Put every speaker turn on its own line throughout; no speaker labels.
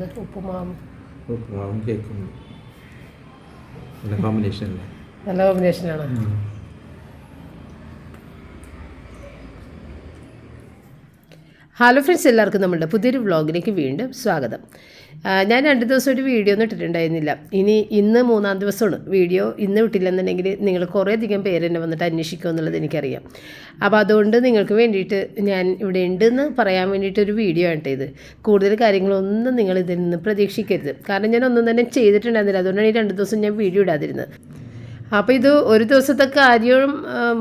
കൂടിയിട്ടാണ് ഉപ്പുമാവും.
ഉപ്പുമാവും കേക്കും. നല്ല കോമ്പിനേഷൻ അല്ലേ?
നല്ല കോമ്പിനേഷനാണ് ഹലോ ഫ്രണ്ട്സ് എല്ലാവർക്കും നമ്മളുടെ പുതിയൊരു വ്ളോഗിലേക്ക് വീണ്ടും സ്വാഗതം. ഞാൻ രണ്ട് ദിവസം ഒരു വീഡിയോ ഒന്നും ഇട്ടിട്ടുണ്ടായിരുന്നില്ല. ഇനി ഇന്ന് മൂന്നാം ദിവസമാണ്. വീഡിയോ ഇന്ന് വിട്ടില്ലെന്നുണ്ടെങ്കിൽ നിങ്ങൾ കുറേയധികം പേര് എന്നെ വന്നിട്ട് അന്വേഷിക്കും എന്നുള്ളത് എനിക്കറിയാം. അപ്പോൾ അതുകൊണ്ട് നിങ്ങൾക്ക് വേണ്ടിയിട്ട് ഞാൻ ഇവിടെ ഉണ്ടെന്ന് പറയാൻ വേണ്ടിയിട്ട് ഒരു വീഡിയോ ആണ് ഇത് കൂടുതൽ കാര്യങ്ങളൊന്നും നിങ്ങൾ ഇതിൽ നിന്ന് പ്രതീക്ഷിക്കരുത്. കാരണം ഞാൻ ഒന്നും തന്നെ ചെയ്തിട്ടുണ്ടായിരുന്നില്ല. അതുകൊണ്ടാണ് ഈ രണ്ട് ദിവസം ഞാൻ വീഡിയോ ഇടാതിരുന്നത്. അപ്പോൾ ഇത് ഒരു ദിവസത്തെ കാര്യവും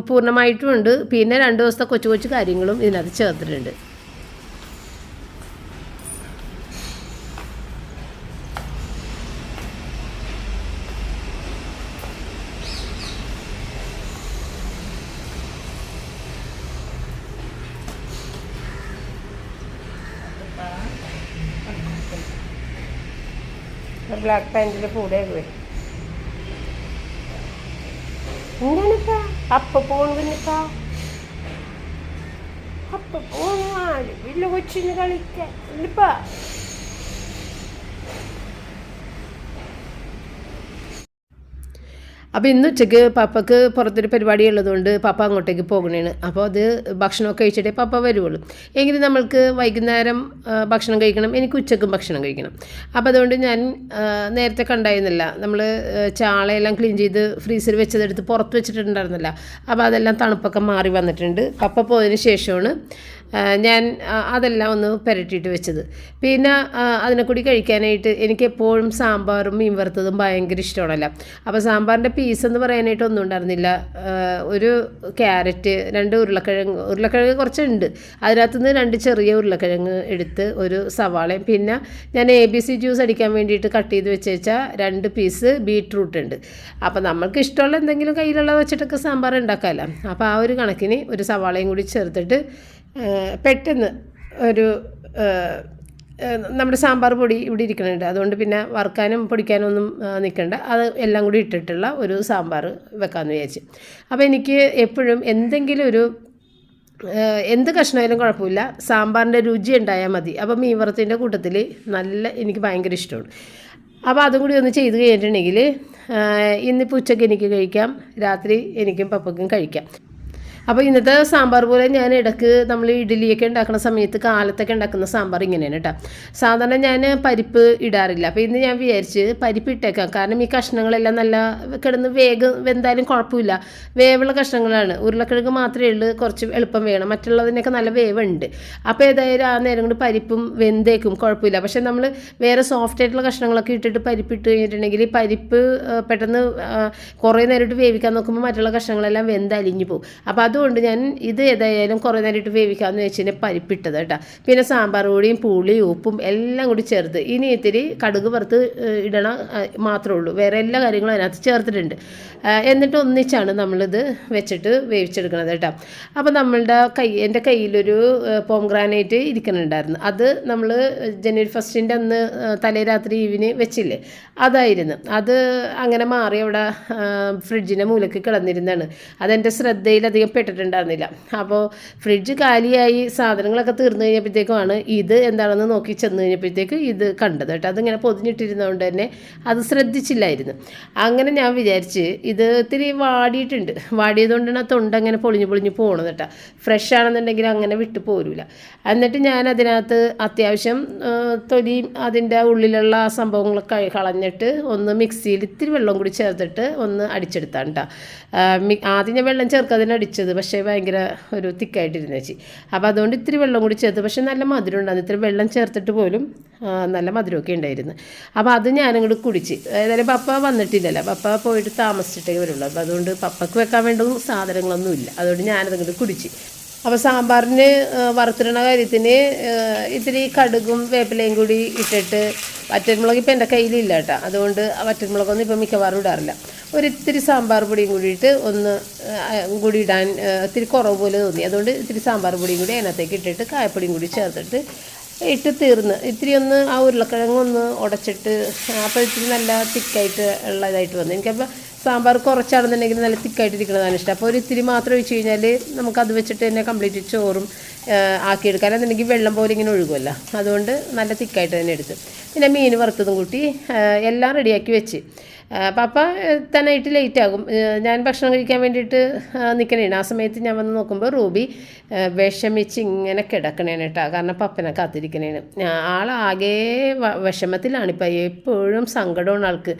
പൂർണമായിട്ടുമുണ്ട് പിന്നെ രണ്ട് ദിവസത്തെ കൊച്ചു കൊച്ചു കാര്യങ്ങളും ഇതിനകത്ത് ചേർത്തിട്ടുണ്ട്. ബ്ലാക്ക് പാന്റിന്റെ കൂടെ എന്താണിപ്പാ അപ്പ പോണ് പിന്നിപ്പാ അപ്പ പോണ് വലിയ കൊച്ചിന് കളിക്കാൻ. ഇല്ലിപ്പാ അപ്പോൾ ഇന്ന് ഉച്ചയ്ക്ക് പപ്പക്ക് പുറത്തൊരു പരിപാടി ഉള്ളതുകൊണ്ട് പപ്പ അങ്ങോട്ടേക്ക് പോകണേണ്. അപ്പോൾ അത് ഭക്ഷണമൊക്കെ കഴിച്ചിട്ടേ പപ്പ വരുവുള്ളൂ. എങ്കിലും നമ്മൾക്ക് വൈകുന്നേരം ഭക്ഷണം കഴിക്കണം. എനിക്ക് ഉച്ചക്കും ഭക്ഷണം കഴിക്കണം. അപ്പോൾ അതുകൊണ്ട് ഞാൻ നേരത്തെ കണ്ടായിരുന്നില്ല. നമ്മൾ ചാളയെല്ലാം ക്ലീൻ ചെയ്ത് ഫ്രീസറിൽ വെച്ചതെടുത്ത് പുറത്ത് വെച്ചിട്ടുണ്ടായിരുന്നില്ല. അപ്പോൾ അതെല്ലാം തണുപ്പൊക്കെ മാറി വന്നിട്ടുണ്ട്. പപ്പ പോയതിന് ശേഷമാണ് ഞാൻ അതെല്ലാം ഒന്ന് പുരട്ടിയിട്ട് വെച്ചത്. പിന്നെ അതിനെ കൂടി കഴിക്കാനായിട്ട് എനിക്ക് എപ്പോഴും സാമ്പാറും മീൻ വറുത്തതും ഭയങ്കര ഇഷ്ടമാണല്ലോ. അപ്പോൾ സാമ്പാറിന്റെ പീസ് എന്ന് പറയാനായിട്ട് ഒന്നും ഉണ്ടായിരുന്നില്ല. ഒരു ക്യാരറ്റ് രണ്ട് ഉരുളക്കിഴങ്ങ് ഉരുളക്കിഴങ്ങ് കുറച്ചുണ്ട്. അതിനകത്തുനിന്ന് രണ്ട് ചെറിയ ഉരുളക്കിഴങ്ങ് എടുത്ത് ഒരു സവാളയും പിന്നെ ഞാൻ എ ബി സി ജ്യൂസ് അടിക്കാൻ വേണ്ടിയിട്ട് കട്ട് ചെയ്ത് വെച്ചാൽ രണ്ട് പീസ് ബീട്രൂട്ട് ഉണ്ട്. അപ്പോൾ നമ്മൾക്ക് ഇഷ്ടമുള്ള എന്തെങ്കിലും കയ്യിലുള്ളത് വെച്ചിട്ടൊക്കെ സാമ്പാർ ഉണ്ടാക്കാമല്ലോ. അപ്പോൾ ആ ഒരു കണക്കിന് ഒരു സവാളയും കൂടി ചേർത്തിട്ട് പെട്ടെന്ന് ഒരു നമ്മുടെ സാമ്പാർ പൊടി ഇവിടെ ഇരിക്കുന്നുണ്ട് അതുകൊണ്ട് പിന്നെ വറുക്കാനും പൊടിക്കാനും ഒന്നും നിൽക്കണ്ട അത് എല്ലാം കൂടി ഇട്ടിട്ടുള്ള ഒരു സാമ്പാർ വെക്കാമെന്ന് വിചാരിച്ചു. അപ്പോൾ എനിക്ക് എപ്പോഴും എന്തെങ്കിലും ഒരു എന്ത് കഷ്ണമായാലും കുഴപ്പമില്ല. സാമ്പാറിന്റെ രുചി ഉണ്ടായാൽ മതി. അപ്പോൾ മീൻ വറുത്തിന്റെ കൂട്ടത്തിൽ നല്ല എനിക്ക് ഭയങ്കര ഇഷ്ടമാണ്. അപ്പോൾ അതും കൂടി ഒന്ന് ചെയ്ത് കഴിഞ്ഞിട്ടുണ്ടെങ്കിൽ ഇന്നിപ്പോൾ ഉച്ചയ്ക്ക് എനിക്ക് കഴിക്കാം. രാത്രി എനിക്കും പപ്പയ്ക്കും കഴിക്കാം. അപ്പോൾ ഇന്നത്തെ സാമ്പാർ പോലെ ഞാൻ ഇടയ്ക്ക് നമ്മൾ ഇഡ്ഡലിയൊക്കെ ഉണ്ടാക്കുന്ന സമയത്ത് കാലത്തൊക്കെ ഉണ്ടാക്കുന്ന സാമ്പാർ ഇങ്ങനെയാണ് കേട്ടോ. സാധാരണ ഞാൻ പരിപ്പ് ഇടാറില്ല. അപ്പോൾ ഇന്ന് ഞാൻ വിചാരിച്ച് പരിപ്പ് ഇട്ടേക്കാം. കാരണം ഈ കഷ്ണങ്ങളെല്ലാം നല്ല കിടന്ന് വേഗം വെന്തായാലും കുഴപ്പമില്ല. വേവുള്ള കഷ്ണങ്ങളാണ്. ഉരുളക്കിഴങ്ങ് മാത്രമേ ഉള്ളൂ. കുറച്ച് എളുപ്പം വേണം. മറ്റുള്ളതിനൊക്കെ നല്ല വേവുണ്ട്. അപ്പോൾ ഏതായാലും ആ നേരം കൊണ്ട് പരിപ്പും വെന്തേക്കും. കുഴപ്പമില്ല. പക്ഷേ നമ്മൾ വേറെ സോഫ്റ്റ് ആയിട്ടുള്ള കഷ്ണങ്ങളൊക്കെ ഇട്ടിട്ട് പരിപ്പ് ഇട്ട് കഴിഞ്ഞിട്ടുണ്ടെങ്കിൽ പരിപ്പ് പെട്ടെന്ന് കുറേ നേരിട്ട് വേവിക്കാൻ നോക്കുമ്പോൾ മറ്റുള്ള കഷ്ണങ്ങളെല്ലാം വെന്ത് അലിഞ്ഞു പോകും. അപ്പോൾ അതുകൊണ്ട് ഞാൻ ഇത് ഏതായാലും കുറേ നേരമായിട്ട് വേവിക്കാമെന്ന് വെച്ചിട്ട് പരിപ്പിട്ടത് കേട്ടോ. പിന്നെ സാമ്പാർ പൊടിയും പുളിയും ഉപ്പും എല്ലാം കൂടി ചേർത്ത് ഇനി ഇത്തിരി കടുക് വറുത്ത് ഇടണം മാത്രമേ ഉള്ളൂ. വേറെ എല്ലാ കാര്യങ്ങളും അതിനകത്ത് ചേർത്തിട്ടുണ്ട്. എന്നിട്ട് ഒന്നിച്ചാണ് നമ്മളിത് വെച്ചിട്ട് വേവിച്ചെടുക്കുന്നത് കേട്ടോ. അപ്പോൾ നമ്മളുടെ കൈ എന്റെ കയ്യിലൊരു പോംഗ്രാനൈറ്റ് ഇരിക്കുന്നുണ്ടായിരുന്നു. അത് നമ്മൾ ജനുവരി ഫസ്റ്റിന്റെ അന്ന് തലേ രാത്രി ഈവിന് വെച്ചില്ലേ? അതായിരുന്നു. അത് അങ്ങനെ മാറി അവിടെ ഫ്രിഡ്ജിന്റെ മൂലക്ക് കിടന്നിരുന്നതാണ്. അതെന്റെ ശ്രദ്ധയിൽ അധികം പെട്ടിട്ടുണ്ടായിരുന്നില്ല അപ്പോൾ ഫ്രിഡ്ജ് കാലിയായി സാധനങ്ങളൊക്കെ തീർന്നു കഴിഞ്ഞപ്പോഴത്തേക്കുമാണ് ഇത് എന്താണെന്ന് നോക്കി ചെന്ന് കഴിഞ്ഞപ്പോഴത്തേക്ക് ഇത് കണ്ടത് കേട്ടോ. അതിങ്ങനെ പൊതിഞ്ഞിട്ടിരുന്നതുകൊണ്ട് തന്നെ അത് ശ്രദ്ധിച്ചില്ലായിരുന്നു. അങ്ങനെ ഞാൻ വിചാരിച്ച് ഇത് ഇത്തിരി വാടിയിട്ടുണ്ട്. വാടിയതുകൊണ്ടാണ് ആ തൊണ്ട അങ്ങനെ പൊളിഞ്ഞ് പൊളിഞ്ഞ് പോകണത് കേട്ടോ. ഫ്രഷ് ആണെന്നുണ്ടെങ്കിൽ അങ്ങനെ വിട്ടു പോരില്ല എന്നിട്ട് ഞാൻ അതിനകത്ത് അത്യാവശ്യം തൊലി അതിന്റെ ഉള്ളിലുള്ള സംഭവങ്ങളൊക്കെ കളഞ്ഞിട്ട് ഒന്ന് മിക്സിയിൽ ഇത്തിരി വെള്ളം കൂടി ചേർത്തിട്ട് ഒന്ന് അടിച്ചെടുത്താണ് കേട്ടോ. ആദ്യം ഞാൻ വെള്ളം ചേർക്കാതിന് അടിച്ചത് പക്ഷേ ഭയങ്കര ഒരു തിക്കായിട്ടിരുന്ന വെച്ചി അപ്പോൾ അതുകൊണ്ട് ഇത്തിരി വെള്ളം കൂടി ചേർത്ത്. പക്ഷേ നല്ല മധുരം ഉണ്ടായിരുന്നു. ഇത്തിരി വെള്ളം ചേർത്തിട്ട് പോലും നല്ല മധുരമൊക്കെ ഉണ്ടായിരുന്നു. അപ്പോൾ അത് ഞാനങ്ങോട്ട് കുടിച്ച്. ഏതായാലും പപ്പ വന്നിട്ടില്ലല്ലോ. പപ്പ പോയിട്ട് താമസിച്ചിട്ടേ വരുള്ളൂ. അപ്പോൾ അതുകൊണ്ട് പപ്പക്ക് വെക്കാൻ വേണ്ട സാധനങ്ങളൊന്നും ഇല്ല. അതുകൊണ്ട് ഞാനതങ്ങോട്ട് കുടിച്ച്. അപ്പോൾ സാമ്പാറിന് വറുത്തിടുന്ന കാര്യത്തിന് ഇത്തിരി കടുകും വേപ്പിലയും കൂടി ഇട്ടിട്ട് വറ്റൻമുളക് ഇപ്പം എന്റെ കയ്യിലില്ല കേട്ടോ അതുകൊണ്ട് വറ്റൻമുളകൊന്നും ഇപ്പം മിക്കവാറും ഇടാറില്ല. ഒരിത്തിരി സാമ്പാർ പൊടിയും കൂടിയിട്ട് ഒന്ന് കൂടി ഇടാൻ ഇത്തിരി കുറവ് പോലെ തോന്നി. അതുകൊണ്ട് ഇത്തിരി സാമ്പാർ പൊടിയും കൂടി അതിനകത്തേക്ക് ഇട്ടിട്ട് കായപ്പൊടിയും കൂടി ചേർത്തിട്ട് ഇട്ട് തീർന്ന്. ഇത്തിരി ഒന്ന് ആ ഉരുളക്കിഴങ്ങ് ഒന്ന് ഉടച്ചിട്ട് അപ്പോൾ ഇത്തിരി നല്ല തിക്കായിട്ട് ഉള്ളതായിട്ട് വന്നു. എനിക്കപ്പോൾ സാമ്പാർ കുറച്ചാണെന്നുണ്ടെങ്കിൽ നല്ല തിക്കായിട്ടിരിക്കുന്നതാണ് ഇഷ്ടം. അപ്പോൾ ഒരു ഇത്തിരി മാത്രം ഒഴിച്ച് കഴിഞ്ഞാൽ നമുക്ക് അത് വെച്ചിട്ട് തന്നെ കംപ്ലീറ്റ് ചോറും ആക്കിയെടുക്കാൻ എന്നുണ്ടെങ്കിൽ വെള്ളം പോലെ ഇങ്ങനെ ഒഴുകുമല്ലോ. അതുകൊണ്ട് നല്ല തിക്കായിട്ട് തന്നെ എടുത്ത്. പിന്നെ മീൻ വറുത്തതും കൂട്ടി എല്ലാം റെഡിയാക്കി വെച്ച്. പപ്പ തന്നായിട്ട് ലേറ്റ് ആകും. ഞാൻ ഭക്ഷണം കഴിക്കാൻ വേണ്ടിയിട്ട് നിൽക്കണേണ് ആ സമയത്ത് ഞാൻ വന്ന് നോക്കുമ്പോൾ റൂബി വിഷമിച്ച് ഇങ്ങനെ കിടക്കണേണ് കേട്ടോ കാരണം പപ്പനെ കാത്തിരിക്കണേണ്. ആളാകെ വിഷമത്തിലാണ് ഇപ്പം. എപ്പോഴും സങ്കടമാണ് ആൾക്ക്.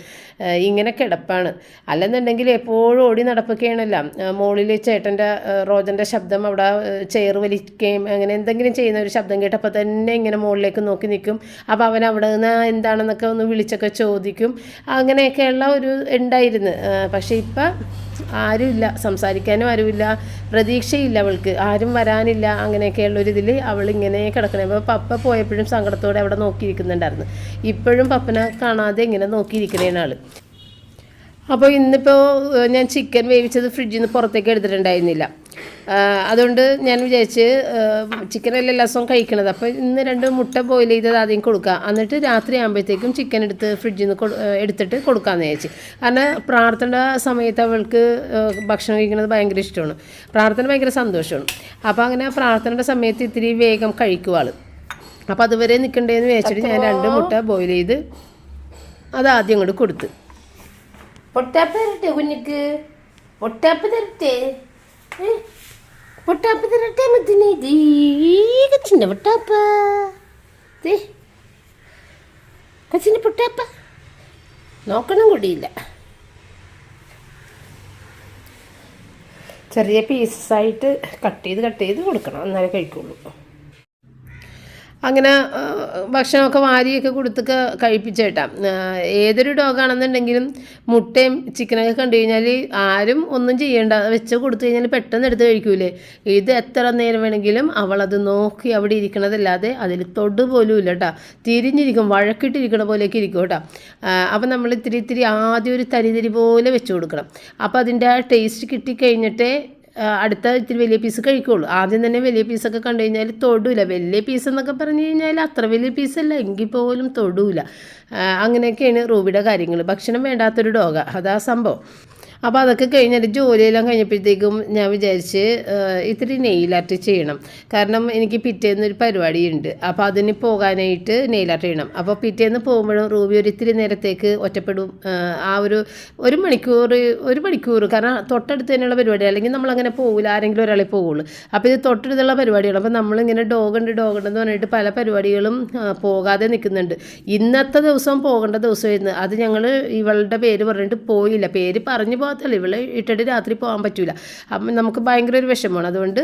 ഇങ്ങനെ കിടപ്പാണ്. അല്ലെന്നുണ്ടെങ്കിൽ എപ്പോഴും ഓടി നടപ്പൊക്കെയാണല്ലോ. മുകളിൽ ചേട്ടന്റെ റോജന്റെ ശബ്ദം അവിടെ ചെയർ വലിക്കുകയും അങ്ങനെ എന്തെങ്കിലും ചെയ്യുന്ന ഒരു ശബ്ദം കേട്ടപ്പോൾ തന്നെ ഇങ്ങനെ മുകളിലേക്ക് നോക്കി നിൽക്കും അപ്പോൾ അവൻ അവിടെ നിന്ന് എന്താണെന്നൊക്കെ ഒന്ന് വിളിച്ചൊക്കെ ചോദിക്കും. അങ്ങനെയൊക്കെയുള്ള ഒരു ഉണ്ടായിരുന്നു. പക്ഷേ ഇപ്പം ആരുമില്ല. സംസാരിക്കാനും ആരുമില്ല. പ്രതീക്ഷയില്ല അവൾക്ക്. ആരും വരാനില്ല. അങ്ങനെയൊക്കെയുള്ള ഒരു ഇതിൽ അവൾ ഇങ്ങനെ കിടക്കണം. അപ്പോൾ പപ്പ പോയപ്പോഴും സങ്കടത്തോടെ അവിടെ നോക്കിയിരിക്കുന്നുണ്ടായിരുന്നു. ഇപ്പോഴും പപ്പനെ കാണാതെ ഇങ്ങനെ നോക്കിയിരിക്കണേണ് ആൾ അപ്പോൾ ഇന്നിപ്പോൾ ഞാൻ ചിക്കൻ വേവിച്ചത് ഫ്രിഡ്ജിൽ നിന്ന് പുറത്തേക്ക് എടുത്തിട്ടുണ്ടായിരുന്നില്ല. അതുകൊണ്ട് ഞാൻ വിചാരിച്ച് ചിക്കനല്ല എല്ലാ ദിവസവും കഴിക്കണത്. അപ്പോൾ ഇന്ന് രണ്ട് മുട്ട ബോയിൽ ചെയ്തത് ആദ്യം കൊടുക്കുക എന്നിട്ട് രാത്രി ആകുമ്പോഴത്തേക്കും ചിക്കൻ എടുത്ത് ഫ്രിഡ്ജിൽ നിന്ന് എടുത്തിട്ട് കൊടുക്കാമെന്ന് വിചാരിച്ച്. കാരണം പ്രാർത്ഥന സമയത്ത് അവൾക്ക് ഭക്ഷണം കഴിക്കുന്നത് ഭയങ്കര ഇഷ്ടമാണ്. പ്രാർത്ഥന ഭയങ്കര സന്തോഷമാണ്. അപ്പോൾ അങ്ങനെ പ്രാർത്ഥനയുടെ സമയത്ത് ഇത്തിരി വേഗം കഴിക്കുക ആൾ അപ്പോൾ അതുവരെ നിൽക്കണ്ടേന്ന് വിചാരിച്ചിട്ട് ഞാൻ രണ്ട് മുട്ട ബോയിൽ ചെയ്ത് അത് ആദ്യം അങ്ങോട്ട് കൊടുത്ത്. പൊട്ടാപ്പ് തരട്ടെ കുഞ്ഞിക്ക്? പൊട്ടാപ്പ് തരട്ടെ? ഏ? പൊട്ടാപ്പ് തരട്ടെ മുത്തിനെ കച്ചിന്റെ പൊട്ടാപ്പ. കച്ചിന്റെ പൊട്ടാപ്പ. നോക്കണം കൂടിയില്ല. ചെറിയ പീസസായിട്ട് കട്ട് ചെയ്ത് കട്ട് ചെയ്ത് കൊടുക്കണം. എന്നാലേ കഴിക്കുള്ളൂ. അങ്ങനെ ഭക്ഷണമൊക്കെ വാരിയൊക്കെ കൊടുത്തൊക്കെ കഴിപ്പിച്ചേട്ടാ ഏതൊരു ഡോഗാണെന്നുണ്ടെങ്കിലും മുട്ടയും ചിക്കനൊക്കെ കണ്ടു കഴിഞ്ഞാൽ ആരും ഒന്നും ചെയ്യേണ്ട വെച്ച് കൊടുത്തു കഴിഞ്ഞാൽ പെട്ടെന്ന് എടുത്ത് കഴിക്കൂലേ. ഇത് എത്ര നേരം വേണമെങ്കിലും അവളത് നോക്കി അവിടെ ഇരിക്കണതല്ലാതെ അതിൽ തൊടു പോലും ഇല്ല കേട്ടോ. തിരിഞ്ഞിരിക്കും വഴക്കിട്ടിരിക്കണ പോലെയൊക്കെ ഇരിക്കും കേട്ടോ. അപ്പം നമ്മൾ ഇത്തിരി ഇത്തിരി ആദ്യം ഒരു തരിതരി പോലെ വെച്ച് കൊടുക്കണം. അപ്പോൾ അതിന്റെ ആ ടേസ്റ്റ് കിട്ടിക്കഴിഞ്ഞിട്ടേ അടുത്ത ഇത്തിരി വലിയ പീസ് കഴിക്കുള്ളൂ. ആദ്യം തന്നെ വലിയ പീസൊക്കെ കണ്ടു കഴിഞ്ഞാൽ തൊടൂല. വലിയ പീസ് എന്നൊക്കെ പറഞ്ഞു കഴിഞ്ഞാൽ അത്ര വലിയ പീസല്ല എങ്കിൽ പോലും തൊടൂല. അങ്ങനെയൊക്കെയാണ് റൂബിയുടെ കാര്യങ്ങൾ ഭക്ഷണം വേണ്ടാത്തൊരു ഡോഗ. അതാ സംഭവം. അപ്പോൾ അതൊക്കെ കഴിഞ്ഞിട്ട് ജോലിയെല്ലാം കഴിഞ്ഞപ്പോഴത്തേക്കും ഞാൻ വിചാരിച്ച് ഇത്തിരി ഇത്തിരി നെയിലാർട്ട് ചെയ്യണം. കാരണം എനിക്ക് പിറ്റേന്ന് ഒരു പരിപാടിയുണ്ട്. അപ്പോൾ അതിന് പോകാനായിട്ട് നെയിൽ ആർട്ട് ചെയ്യണം. അപ്പോൾ പിറ്റേന്ന് പോകുമ്പോഴും റൂബി ഒരു ഇത്തിരി നേരത്തേക്ക് ഒറ്റപ്പെടും. ആ, ഒരു ഒരു മണിക്കൂർ ഒരു മണിക്കൂർ കാരണം തൊട്ടടുത്ത് തന്നെയുള്ള പരിപാടി. അല്ലെങ്കിൽ നമ്മളങ്ങനെ പോകില്ല ആരെങ്കിലും ഒരാളെ പോകുള്ളൂ അപ്പോൾ ഇത് തൊട്ടടുത്തുള്ള പരിപാടിയാണ് അപ്പോൾ നമ്മളിങ്ങനെ ഡോഗുണ്ട് ഡോഗുണ്ടെന്ന് പറഞ്ഞിട്ട് പല പരിപാടികളും പോകാതെ നിൽക്കുന്നുണ്ട്. ഇന്നത്തെ ദിവസം പോകേണ്ട ദിവസമായിരുന്നു. അത് ഞങ്ങൾ ഇവളുടെ പേര് പറഞ്ഞിട്ട് പോയില്ല. പേര് പറഞ്ഞു പോകത്തല്ല ഇവളെ ഇട്ടിട്ട് രാത്രി പോകാൻ പറ്റില്ല അപ്പം നമുക്ക് ഭയങ്കര ഒരു വിഷമമാണ്. അതുകൊണ്ട്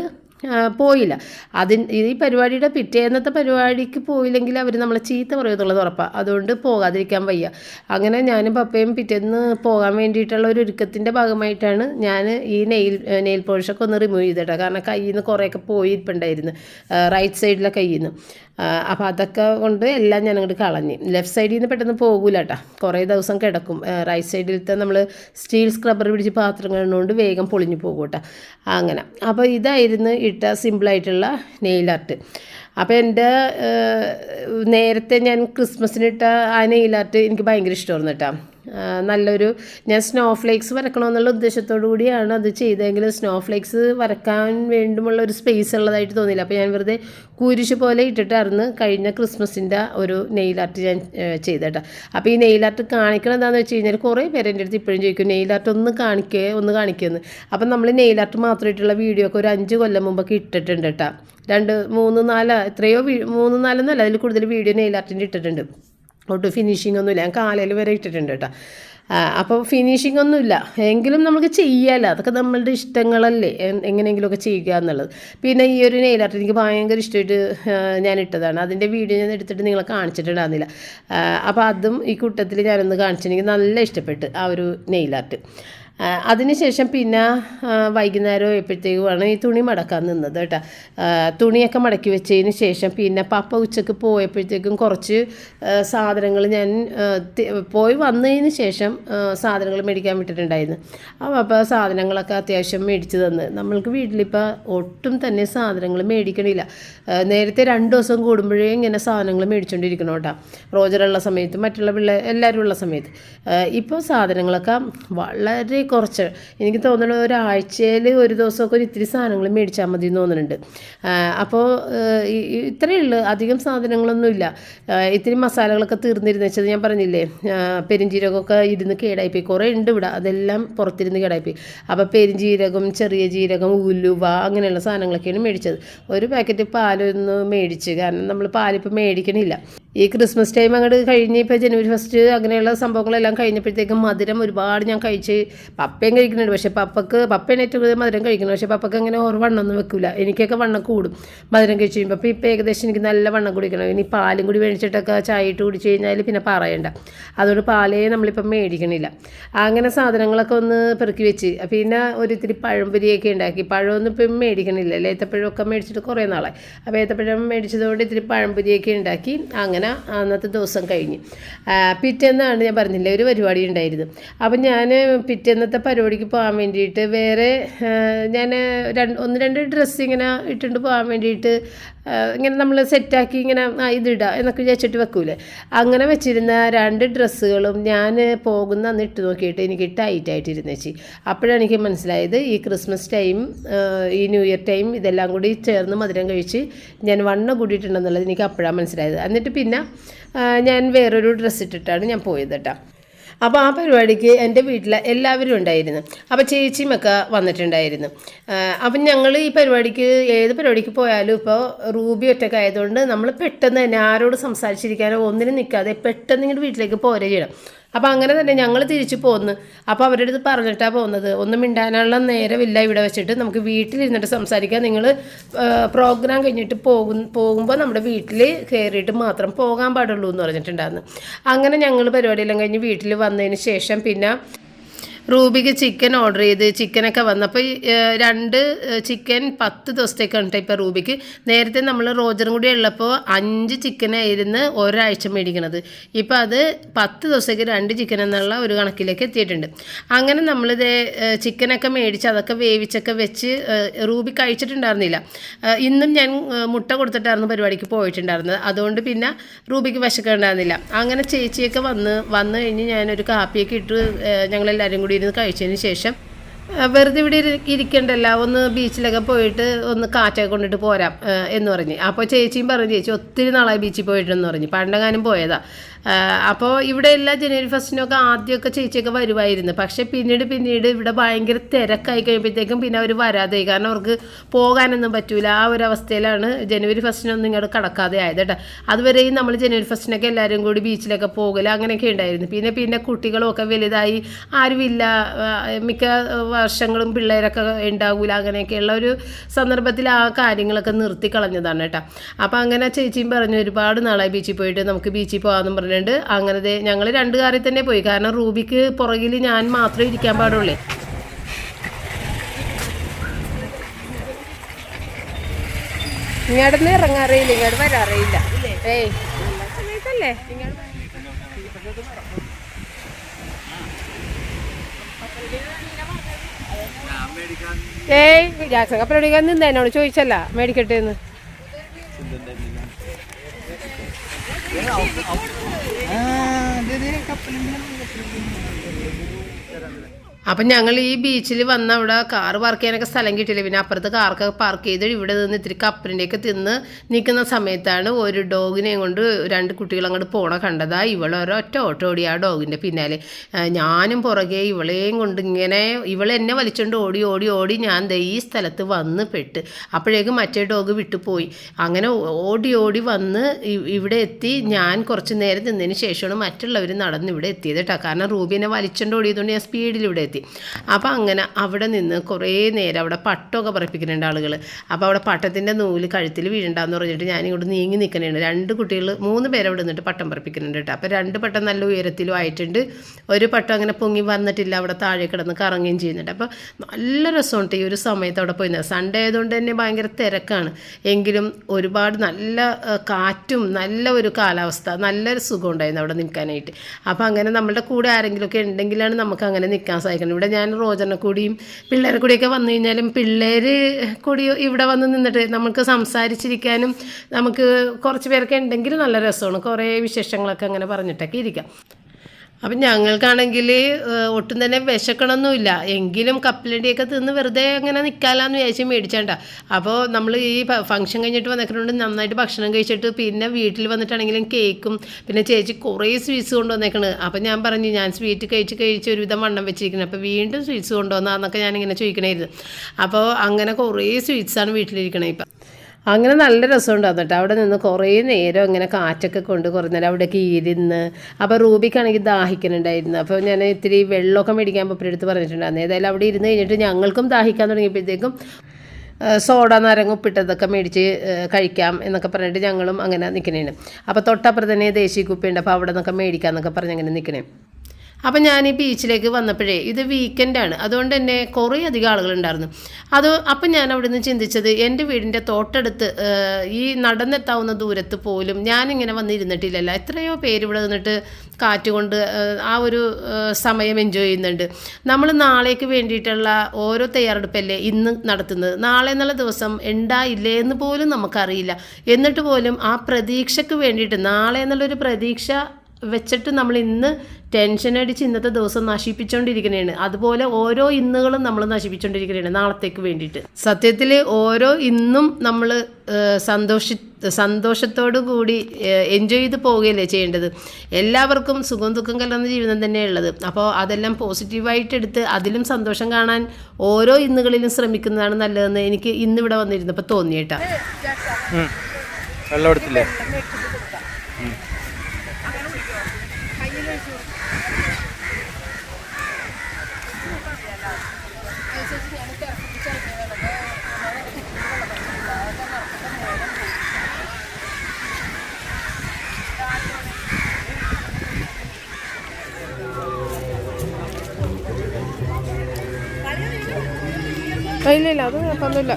പോയില്ല. അതിൻ ഈ പരിപാടിയുടെ പിറ്റേന്നത്തെ പരിപാടിക്ക് പോയില്ലെങ്കിൽ അവർ നമ്മളെ ചീത്ത പറയുന്നുള്ളത് ഉറപ്പാണ് അതുകൊണ്ട് പോകാതിരിക്കാൻ വയ്യ. അങ്ങനെ ഞാനും പപ്പയും പിറ്റേന്ന് പോകാൻ വേണ്ടിയിട്ടുള്ള ഒരു ഒരുക്കത്തിന്റെ ഭാഗമായിട്ടാണ് ഞാൻ ഈ നെയിൽ നെയിൽ പോളിഷൊക്കെ ഒന്ന് റിമൂവ് ചെയ്തിട്ടാണ് കാരണം കയ്യിൽ നിന്ന് കുറേയൊക്കെ പോയിരിപ്പുണ്ടായിരുന്നു റൈറ്റ് സൈഡിലെ കയ്യിൽ നിന്ന് അപ്പോൾ അതൊക്കെ കൊണ്ട് എല്ലാം ഞാൻ അങ്ങോട്ട് കളഞ്ഞ്. ലെഫ്റ്റ് സൈഡിൽ നിന്ന് പെട്ടെന്ന് പോകൂല കേട്ടോ കുറേ ദിവസം കിടക്കും. റൈറ്റ് സൈഡിലത്തെ നമ്മൾ സ്റ്റീൽ സ്ക്രബ്ബർ പിടിച്ച് പാത്രം കണ്ടുകൊണ്ട് വേഗം പൊളിഞ്ഞു പോകും കേട്ടോ അങ്ങനെ. അപ്പോൾ ഇതായിരുന്നു ഇട്ട സിമ്പിളായിട്ടുള്ള നെയിൽ ആർട്ട് അപ്പോൾ എന്റെ നേരത്തെ ഞാൻ ക്രിസ്മസിനിട്ട ആ നെയിൽ ആർട്ട് എനിക്ക് ഭയങ്കര ഇഷ്ടമായിരുന്നു കേട്ടോ. നല്ലൊരു ഞാൻ സ്നോ ഫ്ലേക്സ് വരക്കണമെന്നുള്ള ഉദ്ദേശത്തോടു കൂടിയാണ് അത് ചെയ്തതെങ്കിലും സ്നോ ഫ്ലേക്സ് വരക്കാൻ വേണ്ടുമുള്ള ഒരു സ്പേസ് ഉള്ളതായിട്ട് തോന്നിയില്ല. അപ്പോൾ ഞാൻ വെറുതെ കുരിശ് പോലെ ഇട്ടിട്ടായിരുന്നു കഴിഞ്ഞ ക്രിസ്മസിന്റെ ഒരു നെയിൽ ആർട്ട് ഞാൻ ചെയ്തേട്ടാ. അപ്പോൾ ഈ നെയിൽ ആർട്ട് കാണിക്കണം എന്താണെന്ന് വെച്ച് കഴിഞ്ഞാൽ കുറേ പേര് എന്റെ അടുത്ത് ഇപ്പോഴും ചോദിക്കും നെയിൽ ആർട്ട് ഒന്ന് കാണിക്കേ ഒന്ന് കാണിക്കുമെന്ന് അപ്പം നമ്മൾ നെയിൽ ആർട്ട് മാത്രമായിട്ടുള്ള വീഡിയോ ഒക്കെ ഒരു അഞ്ച് കൊല്ലം മുമ്പൊക്കെ ഇട്ടിട്ടുണ്ട് കേട്ടോ രണ്ട് മൂന്ന് നാല് എത്രയോ മൂന്ന് നാലൊന്നല്ല അതിൽ കൂടുതൽ വീഡിയോ നെയിൽ ആർട്ടിന്റെ ഇട്ടിട്ടുണ്ട്. ഒട്ടും ഫിനിഷിംഗ് ഒന്നുമില്ല. ഞാൻ കാലയിൽ വരെ ഇട്ടിട്ടുണ്ട് കേട്ടോ. അപ്പോൾ ഫിനിഷിംഗ് ഒന്നുമില്ല. എങ്കിലും നമുക്ക് ചെയ്യാമല്ലോ അതൊക്കെ നമ്മളുടെ ഇഷ്ടങ്ങളല്ലേ. എങ്ങനെയെങ്കിലുമൊക്കെ ചെയ്യുക എന്നുള്ളത്. പിന്നെ ഈ ഒരു നെയിൽ ആർട്ട് എനിക്ക് ഭയങ്കര ഇഷ്ടമായിട്ട് ഞാൻ ഇട്ടതാണ്. അതിന്റെ വീഡിയോ ഞാൻ എടുത്തിട്ട് നിങ്ങളെ കാണിച്ചിട്ടുണ്ടായിരുന്നില്ല. അപ്പോൾ അതും ഈ കൂട്ടത്തിൽ ഞാനൊന്ന് കാണിച്ചിട്ടുണ്ടെങ്കിൽ നല്ല ഇഷ്ടപ്പെട്ട് ആ ഒരു നെയിൽ ആർട്ട് അതിനുശേഷം പിന്നെ വൈകുന്നേരം ആയപ്പോഴത്തേക്കുമാണ് ഈ തുണി മടക്കാൻ നിന്നത് കേട്ടോ. തുണിയൊക്കെ മടക്കി വെച്ചതിന് ശേഷം പിന്നെ പപ്പ ഉച്ചയ്ക്ക് പോയപ്പോഴത്തേക്കും കുറച്ച് സാധനങ്ങൾ ഞാൻ പോയി വന്നതിന് ശേഷം സാധനങ്ങൾ മേടിക്കാൻ വിട്ടിട്ടുണ്ടായിരുന്നു. അപ്പോൾ സാധനങ്ങളൊക്കെ അത്യാവശ്യം മേടിച്ച് തന്ന്. നമ്മൾക്ക് വീട്ടിലിപ്പോൾ ഒട്ടും തന്നെ സാധനങ്ങൾ മേടിക്കണില്ല. നേരത്തെ രണ്ട് ദിവസം കൂടുമ്പോഴേ ഇങ്ങനെ സാധനങ്ങൾ മേടിച്ചുകൊണ്ടിരിക്കണം കേട്ടോ. റോജറുള്ള സമയത്ത് മറ്റുള്ള പിള്ളേർ എല്ലാവരും ഉള്ള സമയത്ത്. ഇപ്പോൾ സാധനങ്ങളൊക്കെ വളരെ കുറച്ച്. എനിക്ക് തോന്നുന്നത് ഒരാഴ്ചയിൽ ഒരു ദിവസമൊക്കെ ഒരു ഇത്തിരി സാധനങ്ങൾ മേടിച്ചാൽ മതി എന്ന് തോന്നുന്നുണ്ട്. അപ്പോൾ ഇത്രയേ ഉള്ളൂ. അധികം സാധനങ്ങളൊന്നുമില്ല ഇത്തിരി മസാലകളൊക്കെ തീർന്നിരുന്നു വെച്ചത് ഞാൻ പറഞ്ഞില്ലേ? പെരിഞ്ജീരകമൊക്കെ ഇരുന്ന് കേടായിപ്പോയി. കുറേ ഉണ്ട് ഇവിടെ. അതെല്ലാം പുറത്തിരുന്ന് കേടായിപ്പോയി. അപ്പോൾ പെരിഞ്ജീരകം ചെറിയ ജീരകം ഉലുവ അങ്ങനെയുള്ള സാധനങ്ങളൊക്കെയാണ് മേടിച്ചത്. ഒരു പാക്കറ്റ് പാലൊന്ന് മേടിച്ച്. കാരണം നമ്മൾ പാലിപ്പോൾ മേടിക്കണില്ല. ഈ ക്രിസ്മസ് ടൈം അങ്ങോട്ട് കഴിഞ്ഞ് ഇപ്പോൾ ജനുവരി ഫസ്റ്റ് അങ്ങനെയുള്ള സംഭവങ്ങളെല്ലാം കഴിഞ്ഞപ്പോഴത്തേക്കും മധുരം ഒരുപാട് ഞാൻ കഴിച്ച് പപ്പയും കഴിക്കുന്നുണ്ട്. പക്ഷേ പപ്പക്ക് പപ്പയാണ് ഏറ്റവും കൂടുതൽ മധുരം കഴിക്കുന്നത്. പക്ഷേ പപ്പക്ക് അങ്ങനെ ഓർ വണ്ണമൊന്നും വെക്കില്ല എനിക്കൊക്കെ വണ്ണം കൂടും. മധുരം കഴിച്ച് കഴിയുമ്പോൾ അപ്പോൾ ഇപ്പോൾ ഏകദേശം എനിക്ക് നല്ല വണ്ണം കുടിക്കണം. ഇനി പാലും കൂടി മേടിച്ചിട്ടൊക്കെ ചായ ഇട്ട് കുടിച്ച് കഴിഞ്ഞാൽ പിന്നെ പറയണ്ട. അതുകൊണ്ട് പാലേ നമ്മളിപ്പം മേടിക്കണില്ല. അങ്ങനെ സാധനങ്ങളൊക്കെ ഒന്ന് പെറുക്കി വെച്ച്. പിന്നെ ഒരു ഇത്തിരി പഴംപൊരിയൊക്കെ ഉണ്ടാക്കി. പഴമൊന്നും ഇപ്പം മേടിക്കണില്ല. അല്ലേ ഏത്തപ്പഴമൊക്കെ മേടിച്ചിട്ട് കുറേ നാളായി. അപ്പോൾ ഏത്തപ്പഴം മേടിച്ചതുകൊണ്ട് ഇത്തിരി പഴംപൊരിയൊക്കെ ഉണ്ടാക്കി. അങ്ങനെ അന്നത്തെ ദിവസം കഴിഞ്ഞ്. പിറ്റേന്നാണ് ഞാൻ പറഞ്ഞില്ല ഒരു പരിപാടി ഉണ്ടായിരുന്നു. അപ്പം ഞാൻ പിറ്റേന്നത്തെ പരിപാടിക്ക് പോകാൻ വേണ്ടിയിട്ട് വേറെ ഞാൻ രണ്ട് ഒന്ന് രണ്ട് ഡ്രസ്സ് ഇങ്ങനെ ഇട്ടുകൊണ്ട് പോകാൻ വേണ്ടിയിട്ട് ഇങ്ങനെ നമ്മൾ സെറ്റാക്കി ഇങ്ങനെ ആ ഇതിടുക എന്നൊക്കെ വിചാരിച്ചിട്ട് വെക്കൂലേ. അങ്ങനെ വെച്ചിരുന്ന രണ്ട് ഡ്രസ്സുകളും ഞാൻ പോകുന്ന അന്ന് ഇട്ട് നോക്കിയിട്ട് എനിക്ക് ടൈറ്റ് ആയിട്ടിരുന്നു വെച്ചി. അപ്പോഴാണ് എനിക്ക് മനസ്സിലായത് ഈ ക്രിസ്മസ് ടൈം ഈ ന്യൂ ഇയർ ടൈം ഇതെല്ലാം കൂടി ചേർന്ന് മധുരം കഴിച്ച് ഞാൻ വണ്ണം കൂടിയിട്ടുണ്ടെന്നുള്ളത് എനിക്ക് അപ്പോഴാണ് മനസ്സിലായത്. എന്നിട്ട് പിന്നെ ഞാൻ വേറൊരു ഡ്രസ്സ് ഇട്ടിട്ടാണ് ഞാൻ പോയത് കേട്ടോ. അപ്പോൾ ആ പരിപാടിക്ക് എന്റെ വീട്ടിൽ എല്ലാവരും ഉണ്ടായിരുന്നു. അപ്പോൾ ചേച്ചിയുമൊക്കെ വന്നിട്ടുണ്ടായിരുന്നു. അപ്പം ഞങ്ങൾ ഈ പരിപാടിക്ക് ഏത് പരിപാടിക്ക് പോയാലും ഇപ്പോൾ റൂബി ഒറ്റയ്ക്ക് ആയതുകൊണ്ട് നമ്മൾ പെട്ടെന്ന് തന്നെ ആരോട് സംസാരിച്ചിരിക്കാനോ ഒന്നിനും നിൽക്കാതെ പെട്ടെന്ന് ഇങ്ങോട്ട് വീട്ടിലേക്ക് പോരെ അപ്പോൾ അങ്ങനെ തന്നെ ഞങ്ങൾ തിരിച്ചു പോന്ന്. അപ്പോൾ അവരുടെ അടുത്ത് പറഞ്ഞിട്ടാണ് പോകുന്നത് ഒന്നും മിണ്ടാനുള്ള നേരമില്ല ഇവിടെ വെച്ചിട്ട്. നമുക്ക് വീട്ടിലിരുന്നിട്ട് സംസാരിക്കാം. നിങ്ങൾ പ്രോഗ്രാം കഴിഞ്ഞിട്ട് പോകും പോകുമ്പോൾ നമ്മുടെ വീട്ടിൽ കയറിയിട്ട് മാത്രം പോകാൻ പാടുള്ളൂ എന്ന് പറഞ്ഞിട്ടുണ്ടായിരുന്നു. അങ്ങനെ ഞങ്ങൾ പരിപാടിയെല്ലാം കഴിഞ്ഞ് വീട്ടിൽ വന്നതിന് ശേഷം പിന്നെ റൂബിക്ക് ചിക്കൻ ഓർഡർ ചെയ്ത് ചിക്കനൊക്കെ വന്നപ്പോൾ രണ്ട് ചിക്കൻ പത്ത് ദിവസത്തേക്കാണ് കേട്ടോ ഇപ്പോൾ റൂബിക്ക്. നേരത്തെ നമ്മൾ റോജറും കൂടി ഉള്ളപ്പോൾ അഞ്ച് ചിക്കനായിരുന്നു ഒരാഴ്ച മേടിക്കണത്. ഇപ്പോൾ അത് പത്ത് ദിവസത്തേക്ക് രണ്ട് ചിക്കൻ എന്നുള്ള ഒരു കണക്കിലേക്ക് എത്തിയിട്ടുണ്ട്. അങ്ങനെ നമ്മളിത് ചിക്കനൊക്കെ മേടിച്ച് അതൊക്കെ വേവിച്ചൊക്കെ വെച്ച് റൂബി കഴിച്ചിട്ടുണ്ടായിരുന്നില്ല. ഇന്നും ഞാൻ മുട്ട കൊടുത്തിട്ടായിരുന്നു പരിപാടിക്ക് പോയിട്ടുണ്ടായിരുന്നത്. അതുകൊണ്ട് പിന്നെ റൂബിക്ക് വിശക്കുണ്ടായിരുന്നില്ല അങ്ങനെ ചേച്ചിയൊക്കെ വന്ന് വന്നു കഴിഞ്ഞ് ഞാനൊരു കാപ്പിയൊക്കെ ഇട്ട് ഞങ്ങളെല്ലാവരും കൂടി ഇരുന്ന് കഴിച്ചതിന് ശേഷം വെറുതെ ഇവിടെ ഇരി- ഇരിക്കണ്ടല്ല ഒന്ന് ബീച്ചിലൊക്കെ പോയിട്ട് ഒന്ന് കാറ്റൊക്കെ കൊണ്ടിട്ട് പോരാം എന്ന് പറഞ്ഞ്. അപ്പോൾ ചേച്ചിയും പറഞ്ഞു ചേച്ചി ഒത്തിരി നാളായി ബീച്ചിൽ പോയിട്ടെന്ന് പറഞ്ഞു. പണ്ടെങ്ങാനും പോയതാ. അപ്പോൾ ഇവിടെ എല്ലാ ജനുവരി ഫസ്റ്റിനൊക്കെ ആദ്യമൊക്കെ ചേച്ചിയൊക്കെ വരുമായിരുന്നു പക്ഷെ പിന്നീട് പിന്നീട് ഇവിടെ ഭയങ്കര തിരക്കായി കഴിയുമ്പോഴത്തേക്കും പിന്നെ അവർ വരാതെ കാരണം അവർക്ക് പോകാനൊന്നും പറ്റൂല. ആ ഒരു അവസ്ഥയിലാണ് ജനുവരി ഫസ്റ്റിനൊന്നും ഇങ്ങോട്ട് കടക്കാതെ ആയത് കേട്ടോ. അതുവരെയും നമ്മൾ ജനുവരി ഫസ്റ്റിനൊക്കെ എല്ലാവരും കൂടി ബീച്ചിലൊക്കെ പോകൽ അങ്ങനെയൊക്കെ ഉണ്ടായിരുന്നു. പിന്നെ പിന്നെ കുട്ടികളൊക്കെ വലുതായി ആരുമില്ല. മിക്ക വർഷങ്ങളും പിള്ളേരൊക്കെ ഉണ്ടാകൂല അങ്ങനെയൊക്കെയുള്ള ഒരു സന്ദർഭത്തിൽ ആ കാര്യങ്ങളൊക്കെ നിർത്തി കളഞ്ഞതാണ് കേട്ടോ. അപ്പോൾ അങ്ങനെ ചേച്ചിയും പറഞ്ഞു ഒരുപാട് നാളായി ബീച്ചിൽ പോയിട്ട് നമുക്ക് ബീച്ചിൽ പോകാമെന്നും പറഞ്ഞിട്ടുണ്ട്. അങ്ങനത്തെ ഞങ്ങൾ രണ്ട് കാറിൽ തന്നെ പോയി. കാരണം റൂബിക്ക് പുറകിൽ ഞാൻ മാത്രമേ ഇരിക്കാൻ പാടുള്ളൂ. ഇങ്ങോട്ട് ഇറങ്ങാറിയില്ല ഇങ്ങോട്ട് വരാറിയില്ല. ഏയ്. സമയത്തല്ലേ? ഏയ് ജാക്സൺ കപ്പലോടിക്കാൻ നിന്ന്? എന്നോട് ചോദിച്ചല്ല മേടിക്കട്ടെ എന്ന്. Dedi kapının അപ്പം ഞങ്ങൾ ഈ ബീച്ചിൽ വന്ന അവിടെ കാർ പാർക്ക് ചെയ്യാനൊക്കെ സ്ഥലം കിട്ടിയില്ല? പിന്നെ അപ്പുറത്ത് കാർക്കൊക്കെ പാർക്ക് ചെയ്ത് ഇവിടെ നിന്ന് ഇത്തിരി കപ്പലിന്റെയൊക്കെ തിന്ന് നിൽക്കുന്ന സമയത്താണ് ഒരു ഡോഗിനെയും കൊണ്ട് രണ്ട് കുട്ടികൾ അങ്ങോട്ട് പോണ കണ്ടതാ. ഇവളൊരൊറ്റ ഓട്ടോ ഓടി ആ ഡോഗിന്റെ പിന്നാലെ. ഞാനും പുറകെ ഇവളെയും കൊണ്ട് ഇങ്ങനെ ഇവളെന്നെ വലിച്ചുകൊണ്ട് ഓടി ഓടി ഓടി ഞാൻ ദേ ഈ സ്ഥലത്ത് വന്ന് പെട്ട് അപ്പോഴേക്കും മറ്റേ ഡോഗ് വിട്ടുപോയി അങ്ങനെ ഓടി ഓടി വന്ന് ഇവിടെ എത്തി. ഞാൻ കുറച്ച് നേരം നിന്നതിന് ശേഷമാണ് മറ്റുള്ളവർ നടന്ന് ഇവിടെ എത്തിയത് കേട്ടോ കാരണം റൂബിനെ വലിച്ചുകൊണ്ട് ഓടിയതുകൊണ്ട് ഞാൻ സ്പീഡിൽ ഇവിടെ എത്തി. എത്തി. അപ്പോൾ അങ്ങനെ അവിടെ നിന്ന് കുറേ നേരം അവിടെ പട്ടമൊക്കെ പറപ്പിക്കുന്നുണ്ട് ആളുകൾ അപ്പോൾ അവിടെ പട്ടത്തിന്റെ നൂൽ കഴുത്തിൽ വീഴണ്ടെന്ന് പറഞ്ഞിട്ട് ഞാൻ ഇങ്ങോട്ട് നീങ്ങി നിൽക്കണേണ് രണ്ട് കുട്ടികൾ മൂന്ന് പേരെ അവിടെ നിന്നിട്ട് പട്ടം പറപ്പിക്കുന്നുണ്ട് കേട്ടോ. അപ്പോൾ രണ്ട് പട്ടം നല്ല ഉയരത്തിലും ആയിട്ടുണ്ട്. ഒരു പട്ടം അങ്ങനെ പൊങ്ങി വന്നിട്ടില്ല അവിടെ താഴെ കിടന്ന് കറങ്ങുകയും ചെയ്യുന്നുണ്ട്. അപ്പോൾ നല്ല രസമുണ്ട് ഈ ഒരു സമയത്ത് അവിടെ പോയി. സൺഡേ ആയതുകൊണ്ട് തന്നെ ഭയങ്കര തിരക്കാണ്. എങ്കിലും ഒരുപാട് നല്ല കാറ്റും നല്ല ഒരു കാലാവസ്ഥ നല്ലൊരു സുഖം ഉണ്ടായിരുന്നു അവിടെ നിൽക്കാനായിട്ട്. അപ്പോൾ അങ്ങനെ നമ്മളുടെ കൂടെ ആരെങ്കിലുമൊക്കെ ഉണ്ടെങ്കിലാണ് നമുക്ക് അങ്ങനെ നിൽക്കാൻ സാധിക്കുന്നത് ഇവിടെ ഞാൻ റോജനെ കൂടിയും പിള്ളേരെ കൂടിയൊക്കെ വന്നു കഴിഞ്ഞാലും പിള്ളേർ കൂടി ഇവിടെ വന്ന് നിന്നിട്ട് നമുക്ക് സംസാരിച്ചിരിക്കാനും നമുക്ക് കുറച്ച് പേരൊക്കെ ഉണ്ടെങ്കിൽ നല്ല രസമാണ്. കുറേ വിശേഷങ്ങളൊക്കെ അങ്ങനെ പറഞ്ഞിട്ടൊക്കെ ഇരിക്കാം. അപ്പം ഞങ്ങൾക്കാണെങ്കിൽ ഒട്ടും തന്നെ വിശക്കണമൊന്നുമില്ല എങ്കിലും കപ്പലണ്ടിയൊക്കെ തിന്ന് വെറുതെ അങ്ങനെ നിൽക്കാലാന്ന് വിചാരിച്ച് മേടിച്ചേണ്ട. അപ്പോൾ നമ്മൾ ഈ ഫംഗ്ഷൻ കഴിഞ്ഞിട്ട് വന്നേക്കുന്നതുകൊണ്ട് നന്നായിട്ട് ഭക്ഷണം കഴിച്ചിട്ട് പിന്നെ വീട്ടിൽ വന്നിട്ടാണെങ്കിലും കേക്കും പിന്നെ ചേച്ചി കുറേ സ്വീറ്റ്സ് കൊണ്ടുവന്നേക്കണ്. അപ്പം ഞാൻ പറഞ്ഞു ഞാൻ സ്വീറ്റ് കഴിച്ച് കഴിച്ച് ഒരുവിധം വണ്ണം വെച്ചിരിക്കുന്നത് അപ്പോൾ വീണ്ടും സ്വീറ്റ്സ് കൊണ്ടുവന്നാന്നൊക്കെ ഞാനിങ്ങനെ ചോദിക്കണമായിരുന്നു അപ്പോൾ അങ്ങനെ കുറേ സ്വീറ്റ്സാണ് വീട്ടിലിരിക്കണേ ഇപ്പം. അങ്ങനെ നല്ല രസമുണ്ടായിരുന്നു കേട്ടോ അവിടെ നിന്ന് കുറേ നേരം ഇങ്ങനെ കാറ്റൊക്കെ കൊണ്ട് കുറേ നേരം അവിടെയൊക്കെ ഇരുന്ന്. അപ്പോൾ റൂബിക്കാണെങ്കിൽ ദാഹിക്കുന്നുണ്ടായിരുന്നു അപ്പോൾ ഞാൻ ഇത്തിരി വെള്ളമൊക്കെ മേടിക്കാൻ പപ്പരടുത്ത് പറഞ്ഞിട്ടുണ്ടായിരുന്നു ഏതായാലും അവിടെ ഇരുന്ന് കഴിഞ്ഞിട്ട് ഞങ്ങൾക്കും ദാഹിക്കാൻ തുടങ്ങിയപ്പോഴത്തേക്കും സോഡ നാരങ്ങ ഉപ്പിട്ടതൊക്കെ മേടിച്ച് കഴിക്കാം എന്നൊക്കെ പറഞ്ഞിട്ട് ഞങ്ങളും അങ്ങനെ നിൽക്കണേണ് അപ്പോൾ തൊട്ടപ്പുറത്ത് തന്നെ ദേശീയ കുപ്പിയുണ്ട്. അപ്പോൾ അവിടെ നിന്നൊക്കെ മേടിക്കാം എന്നൊക്കെ പറഞ്ഞ് അങ്ങനെ നിൽക്കണേ അപ്പം ഞാൻ ഈ ബീച്ചിലേക്ക് വന്നപ്പോഴേ ഇത് വീക്കെൻഡാണ് അതുകൊണ്ട് തന്നെ കുറേ അധികം ആളുകളുണ്ടായിരുന്നു അത് അപ്പം ഞാൻ അവിടെ നിന്ന് ചിന്തിച്ചത് എന്റെ വീടിന്റെ തോട്ടടുത്ത് ഈ നടന്നെത്താവുന്ന ദൂരത്ത് പോലും ഞാനിങ്ങനെ വന്നിരുന്നിട്ടില്ലല്ല. എത്രയോ പേര് ഇവിടെ നിന്നിട്ട് കാറ്റ് കൊണ്ട് ആ, ആ ഒരു സമയം എൻജോയ് ചെയ്യുന്നുണ്ട്. നമ്മൾ നാളേക്ക് വേണ്ടിയിട്ടുള്ള ഓരോ തയ്യാറെടുപ്പല്ലേ ഇന്ന് നടത്തുന്നത്? നാളെ എന്നുള്ള ദിവസം ഉണ്ടായില്ലേ എന്ന് പോലും നമുക്കറിയില്ല. എന്നിട്ട് പോലും ആ പ്രതീക്ഷയ്ക്ക് വേണ്ടിയിട്ട് നാളെ എന്നുള്ളൊരു പ്രതീക്ഷ വെച്ചിട്ട് നമ്മൾ ഇന്ന് ടെൻഷൻ അടിച്ച് ഇന്നത്തെ ദിവസം നശിപ്പിച്ചുകൊണ്ടിരിക്കുന്നതാണ് അതുപോലെ ഓരോ ഇന്നുകളും നമ്മൾ നശിപ്പിച്ചുകൊണ്ടിരിക്കുന്നതാണ് നാളത്തേക്ക് വേണ്ടിയിട്ട്. സത്യത്തിൽ ഓരോ ഇന്നും നമ്മൾ സന്തോഷി സന്തോഷത്തോടു കൂടി എൻജോയ് ചെയ്ത് പോവുകയല്ലേ ചെയ്യേണ്ടത്? എല്ലാവർക്കും സുഖം ദുഃഖം കലർന്ന ജീവിതം തന്നെയാണ് ഉള്ളത് അപ്പോൾ അതെല്ലാം പോസിറ്റീവായിട്ട് എടുത്ത് അതിലും സന്തോഷം കാണാൻ ഓരോ ഇന്നുകളിലും ശ്രമിക്കുന്നതാണ് നല്ലതെന്ന് എനിക്ക് ഇന്നിവിടെ വന്നിരുന്നപ്പോൾ തോന്നിയേട്ടാ.
ഉം. വെള്ളം എടുത്തില്ലേ
ഇല്ല അത് കുഴപ്പമൊന്നുമില്ല.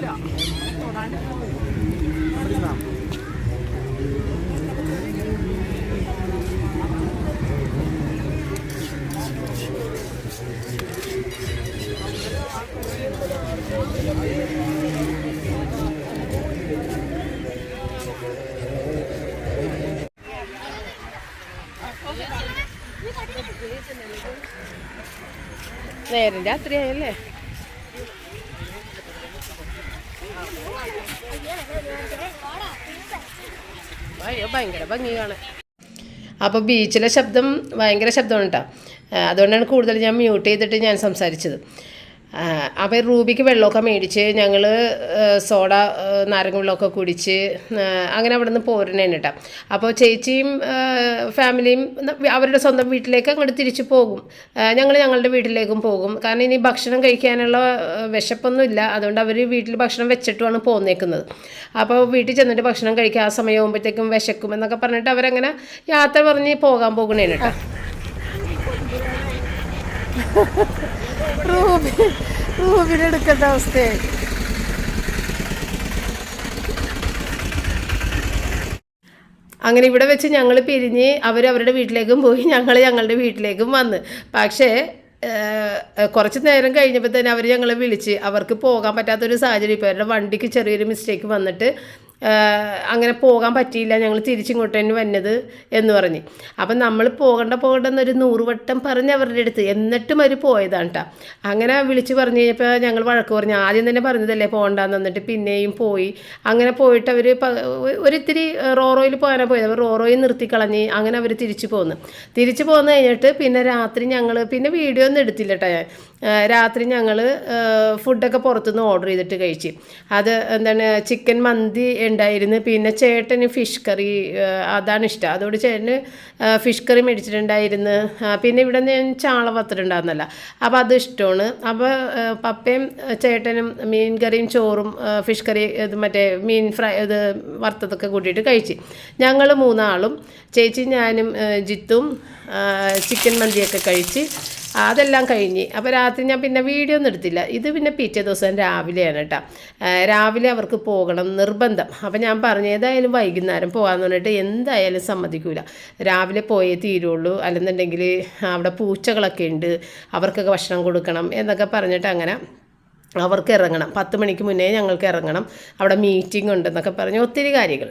നേരം രാത്രിയായല്ലേ? ഭയങ്കര ഭംഗി കാണാൻ അപ്പോൾ ബീച്ചിലെ ശബ്ദം ഭയങ്കര ശബ്ദമാണ് കേട്ടോ അതുകൊണ്ടാണ് കൂടുതൽ ഞാൻ മ്യൂട്ട് ചെയ്തിട്ട് ഞാൻ സംസാരിച്ചത്. അപ്പോൾ റൂബിക്ക് വെള്ളമൊക്കെ മേടിച്ച് ഞങ്ങൾ സോഡ നാരങ്ങ വെള്ളമൊക്കെ കുടിച്ച് അങ്ങനെ അവിടെ നിന്ന് പോരണേ കേട്ടോ അപ്പോൾ ചേച്ചിയും ഫാമിലിയും അവരുടെ സ്വന്തം വീട്ടിലേക്ക് അങ്ങോട്ട് തിരിച്ചു പോകും. ഞങ്ങൾ ഞങ്ങളുടെ വീട്ടിലേക്കും പോകും. കാരണം ഇനി ഭക്ഷണം കഴിക്കാനുള്ള വിശപ്പൊന്നും വിശപ്പൊന്നുമില്ല അതുകൊണ്ട് അവർ വീട്ടിൽ ഭക്ഷണം വെച്ചിട്ടുമാണ് പോന്നേക്കുന്നത്. അപ്പോൾ വീട്ടിൽ ചെന്നിട്ട് ഭക്ഷണം കഴിക്കുക ആ സമയമാകുമ്പോഴത്തേക്കും വിശക്കും എന്നൊക്കെ പറഞ്ഞിട്ട് അവരങ്ങനെ യാത്ര പറഞ്ഞ് പോകാൻ പോകണേ കേട്ടോ റൂബി റൂബിനെടുക്കേണ്ട അവസ്ഥയായി. അങ്ങനെ ഇവിടെ വെച്ച് ഞങ്ങൾ പിരിഞ്ഞ് അവർ അവരുടെ വീട്ടിലേക്കും പോയി ഞങ്ങൾ ഞങ്ങളുടെ വീട്ടിലേക്കും വന്ന്. പക്ഷേ കുറച്ച് നേരം കഴിഞ്ഞപ്പോൾ തന്നെ അവർ ഞങ്ങളെ വിളിച്ച്. അവർക്ക് പോകാൻ പറ്റാത്തൊരു സാഹചര്യം. ഇപ്പോൾ അവരുടെ വണ്ടിക്ക് ചെറിയൊരു മിസ്റ്റേക്ക് വന്നിട്ട് അങ്ങനെ പോകാൻ പറ്റിയില്ല. ഞങ്ങൾ തിരിച്ചിങ്ങോട്ട് തന്നെ വന്നത് എന്ന് പറഞ്ഞ്. അപ്പം നമ്മൾ പോകണ്ട പോകണ്ട എന്നൊരു നൂറുവട്ടം പറഞ്ഞ് അവരുടെ അടുത്ത്. എന്നിട്ടും അവർ പോയതാണ് കേട്ടോ അങ്ങനെ വിളിച്ച് പറഞ്ഞു കഴിഞ്ഞപ്പോൾ ഞങ്ങൾ വഴക്ക് പറഞ്ഞു. ആദ്യം തന്നെ പറഞ്ഞതല്ലേ പോകണ്ടെന്ന്. എന്നിട്ട് പിന്നെയും പോയി. അങ്ങനെ പോയിട്ട് അവർ ഒരിത്തിരി റോറോയിൽ പോകാനാണ് പോയത്. അവർ റോറോയിൽ നിർത്തിക്കളഞ്ഞ് അങ്ങനെ അവർ തിരിച്ചു പോന്നു. തിരിച്ചു പോന്നു കഴിഞ്ഞിട്ട് പിന്നെ രാത്രി ഞങ്ങൾ പിന്നെ വീഡിയോ ഒന്നും എടുത്തില്ല കേട്ടോ ഞാൻ. രാത്രി ഞങ്ങൾ ഫുഡൊക്കെ പുറത്തുനിന്ന് ഓർഡർ ചെയ്തിട്ട് കഴിച്ച്. അത് എന്താണ് ചിക്കൻ മന്തി ഉണ്ടായിരുന്നു. പിന്നെ ചേട്ടന് ഫിഷ് കറി അതാണ് ഇഷ്ടം. അതുകൊണ്ട് ചേട്ടന് ഫിഷ് കറി മേടിച്ചിട്ടുണ്ടായിരുന്നു. പിന്നെ ഇവിടെ ഞാൻ ചാള വത്തിട്ടുണ്ടായിരുന്നല്ല അപ്പോൾ അത് ഇഷ്ടമാണ്. അപ്പോൾ പപ്പയും ചേട്ടനും മീൻ കറിയും ചോറും ഫിഷ് കറി ഇത് മറ്റേ മീൻ ഫ്രൈ ഇത് വറുത്തതൊക്കെ കൂട്ടിയിട്ട് കഴിച്ച്. ഞങ്ങൾ മൂന്നാളും ചേച്ചി ഞാനും ജിത്തും ചിക്കൻ മന്തിയൊക്കെ കഴിച്ച് അതെല്ലാം കഴിഞ്ഞ്. അപ്പോൾ രാത്രി ഞാൻ പിന്നെ വീഡിയോ ഒന്നും എടുത്തില്ല. ഇത് പിന്നെ പിറ്റേ ദിവസം രാവിലെയാണ് കേട്ടോ രാവിലെ അവർക്ക് പോകണം നിർബന്ധം. അപ്പോൾ ഞാൻ പറഞ്ഞു ഏതായാലും വൈകുന്നേരം പോകാമെന്ന് പറഞ്ഞിട്ട് എന്തായാലും സമ്മതിക്കൂല. രാവിലെ പോയേ തീരുള്ളൂ. അല്ലെന്നുണ്ടെങ്കിൽ അവിടെ പൂച്ചകളൊക്കെ ഉണ്ട്. അവർക്കൊക്കെ ഭക്ഷണം കൊടുക്കണം. എന്നൊക്കെ പറഞ്ഞിട്ട് അങ്ങനെ അവർക്ക് ഇറങ്ങണം. പത്ത് മണിക്ക് മുന്നേ ഞങ്ങൾക്ക് ഇറങ്ങണം. അവിടെ മീറ്റിംഗ് ഉണ്ടെന്നൊക്കെ പറഞ്ഞ് ഒത്തിരി കാര്യങ്ങൾ.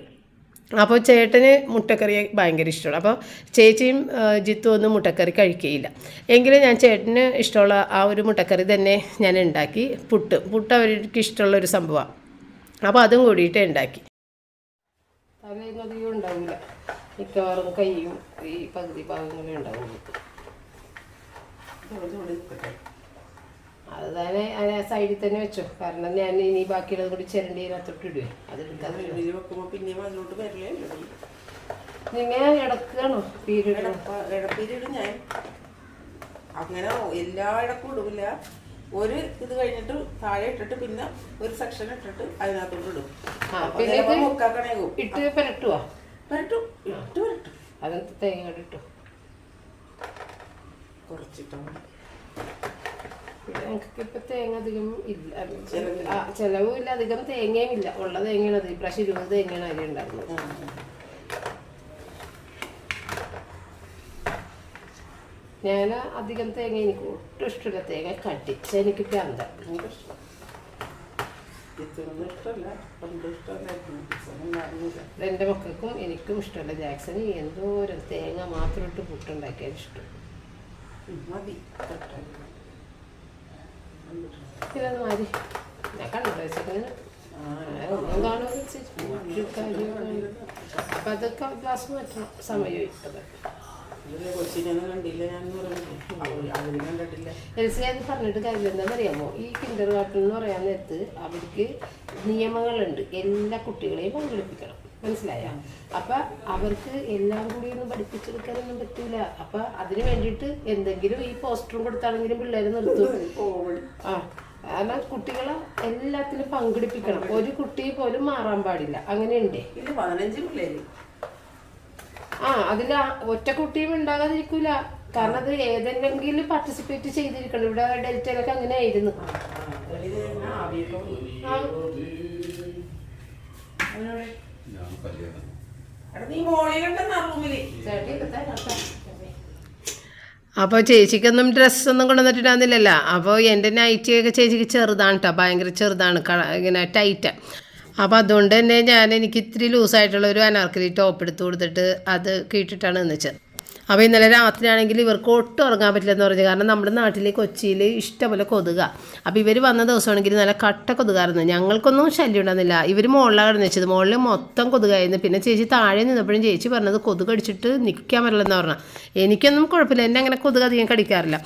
അപ്പോൾ ചേട്ടന് മുട്ടക്കറി ഭയങ്കര ഇഷ്ടമാണ്. അപ്പോൾ ചേച്ചിയും ജിത്തു ഒന്നും മുട്ടക്കറി കഴിക്കുകയില്ല എങ്കിലും ഞാൻ ചേട്ടന് ഇഷ്ടമുള്ള ആ ഒരു മുട്ടക്കറി തന്നെ ഞാൻ ഉണ്ടാക്കി. പുട്ട് പുട്ട് അവർക്ക് ഇഷ്ടമുള്ള ഒരു സംഭവമാണ്. അപ്പോൾ അതും കൂടിയിട്ട് ഉണ്ടാക്കി. ഉണ്ടാവില്ല മിക്കവാറും കയ്യും ഈ പകുതി ഭാഗങ്ങളേ ഉണ്ടാവുള്ളൂ അത് തന്നെ ആ സൈഡിൽ തന്നെ വെച്ചു. കാരണം ഞാൻ ഇനി ബാക്കിയുള്ളത് കൂടി ചിരണ്ടി ഇതിനകത്തോട്ട് ഇടുവേ. അത് എടുക്കാൻ
ഇതിൽ വെക്കുമ്പോ പിന്നെയും അതിലോട്ട് വരില്ലേ
നിങ്ങൾ ഇടക്കാണോ? പീരീഡ്
ഇടപ്പീരീഡ് ഞാൻ. അങ്ങനെ എല്ലാ ഇടക്കും ഇടില്ല. ഒരു ഇത് കഴിഞ്ഞിട്ട് താഴെ ഇട്ടിട്ട് പിന്നെ ഒരു സെക്ഷൻ ഇട്ടിട്ട് അതിനകത്തോട്ട് ഇടും.
ഇട്ട് പെരട്ടുവാ?
പെരട്ടു ഇട്ട് പെരട്ടു.
അത് തേങ്ങ ഇട്ടു
കുറച്ചിട്ടോ.
പിന്നെ ഞങ്ങൾക്ക് തേങ്ങ അധികം ഇല്ല. ചെലവും ഇല്ല അധികം തേങ്ങയും ഇല്ല. ഉള്ള തേങ്ങയാണ് അത്. ഇപ്രാവശ്യം ഇരുപത് തേങ്ങയാണ് അരി ഉണ്ടാക്കുന്നത് ഞാൻ അധികം തേങ്ങ എനിക്ക് ഒട്ടും ഇഷ്ടമില്ല. തേങ്ങ കടിച്ച എനിക്ക് പ്രാന്ത എന്റെ മക്കൾക്കും എനിക്കും ഇഷ്ടമല്ല. ജാക്സന് എന്തോരം തേങ്ങ മാത്രം ഇട്ട് പുട്ടുണ്ടാക്കിയാൽ ഇഷ്ടം.
മതി.
അത് പറഞ്ഞിട്ട് കാര്യം എന്താണെന്നറിയാമോ? ഈ കിൻഡർ ഗാർട്ടൻ എന്ന് പറയാൻ നേരത്ത് അവർക്ക് നിയമങ്ങളുണ്ട്. എല്ലാ കുട്ടികളെയും പങ്കെടുപ്പിക്കണം. മനസ്സിലായ? അപ്പൊ അവർക്ക് എല്ലാം കൂടി ഒന്നും പഠിപ്പിച്ചെടുക്കാനൊന്നും പറ്റൂല. അപ്പൊ അതിന് വേണ്ടിയിട്ട് എന്തെങ്കിലും ഈ പോസ്റ്ററും കൊടുത്താണെങ്കിലും പിള്ളേരെ നിർത്തും. ആ കാരണം കുട്ടികളെ എല്ലാത്തിലും പങ്കെടുപ്പിക്കണം. ഒരു കുട്ടിയെ പോലും മാറാൻ പാടില്ല. അങ്ങനെയുണ്ടേ.
പതിനഞ്ച് പിള്ളേര്.
ആ അതിൽ ഒറ്റ കുട്ടിയും ഉണ്ടാകാതിരിക്കൂല. കാരണം അത് ഏതെങ്കിലും പാർട്ടിസിപ്പേറ്റ് ചെയ്തിരിക്കണം. ഇവിടെ ഡെൽറ്റയിലൊക്കെ അങ്ങനെ ആയിരുന്നു ആ, അപ്പോൾ ചേച്ചിക്കൊന്നും ഡ്രസ്സൊന്നും കൊണ്ടുവന്നിട്ടുണ്ടാകുന്നില്ലല്ലോ അപ്പോൾ എന്റെ നൈറ്റിയൊക്കെ ചേച്ചിക്ക് ചെറുതാണ് കേട്ടോ ഭയങ്കര ചെറുതാണ്. കള ഇങ്ങനെ ടൈറ്റ് അപ്പോൾ അതുകൊണ്ട് തന്നെ ഞാൻ എനിക്ക് ഇത്തിരി ലൂസായിട്ടുള്ള ഒരു അനാർക്കലി ടോപ്പ് എടുത്ത് കൊടുത്തിട്ട് അത് കിട്ടിയിട്ടാണ് നിന്നിച്ചത് അപ്പോൾ ഇന്നലെ രാത്രിയാണെങ്കിൽ ഇവർക്ക് ഒട്ടും ഉറങ്ങാൻ പറ്റില്ലെന്ന് പറഞ്ഞു. കാരണം നമ്മുടെ നാട്ടിൽ കൊച്ചിയിൽ ഇഷ്ടംപോലെ കൊതുക. അപ്പോൾ ഇവർ വന്ന ദിവസമാണെങ്കിൽ നല്ല കട്ട കൊതുകായിരുന്നു. ഞങ്ങൾക്കൊന്നും ശല്യം ഉണ്ടായിരുന്നില്ല. ഇവർ മുകളിലാണ് വെച്ചത്. മുകളിൽ മൊത്തം കൊതുകായിരുന്നു. പിന്നെ ചേച്ചി താഴെ നിന്നപ്പോഴും ചേച്ചി പറഞ്ഞത് കൊതുക് അടിച്ചിട്ട് നിൽക്കാൻ പറ്റില്ലെന്ന് പറഞ്ഞു. എനിക്കൊന്നും കുഴപ്പമില്ല. എന്നെ അങ്ങനെ കൊതുക് അധികം കടിക്കാറില്ല.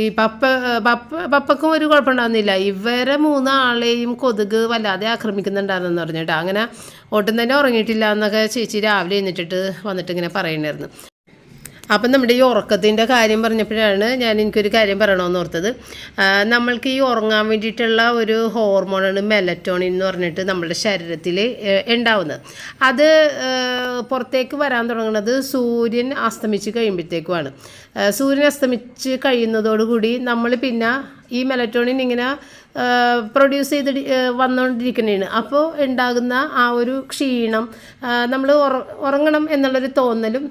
ഈ പപ്പ പപ്പ പപ്പക്കും ഒരു കുഴപ്പമുണ്ടാകുന്നില്ല ഇവരെ മൂന്നാളെയും കൊതുക് വല്ലാതെ ആക്രമിക്കുന്നുണ്ടായിരുന്നെന്ന് പറഞ്ഞിട്ട് അങ്ങനെ ഒട്ടും തന്നെ ഉറങ്ങിയിട്ടില്ല എന്നൊക്കെ ചേച്ചി രാവിലെ എഴുന്നിട്ടിട്ട് വന്നിട്ട് ഇങ്ങനെ പറയുന്നായിരുന്നു അപ്പം നമ്മുടെ ഈ ഉറക്കത്തിന്റെ കാര്യം പറഞ്ഞപ്പോഴാണ് ഞാൻ എനിക്കൊരു കാര്യം പറയണമെന്ന് ഓർത്തത്. നമ്മൾക്ക് ഈ ഉറങ്ങാൻ വേണ്ടിയിട്ടുള്ള ഒരു ഹോർമോണാണ് മെലറ്റോണിൻ എന്ന് പറഞ്ഞിട്ട് നമ്മുടെ ശരീരത്തിൽ ഉണ്ടാവുന്നത്. അത് പുറത്തേക്ക് വരാൻ തുടങ്ങുന്നത് സൂര്യൻ അസ്തമിച്ച് കഴിയുമ്പോഴത്തേക്കുമാണ്. സൂര്യൻ അസ്തമിച്ച് കഴിയുന്നതോടുകൂടി നമ്മൾ പിന്നെ ഈ മെലറ്റോണിൻ ഇങ്ങനെ പ്രൊഡ്യൂസ് ചെയ്ത് വന്നുകൊണ്ടിരിക്കുന്നതാണ് അപ്പോൾ ഉണ്ടാകുന്ന ആ ഒരു ക്ഷീണം നമ്മൾ ഉറങ്ങണം എന്നുള്ളൊരു തോന്നലും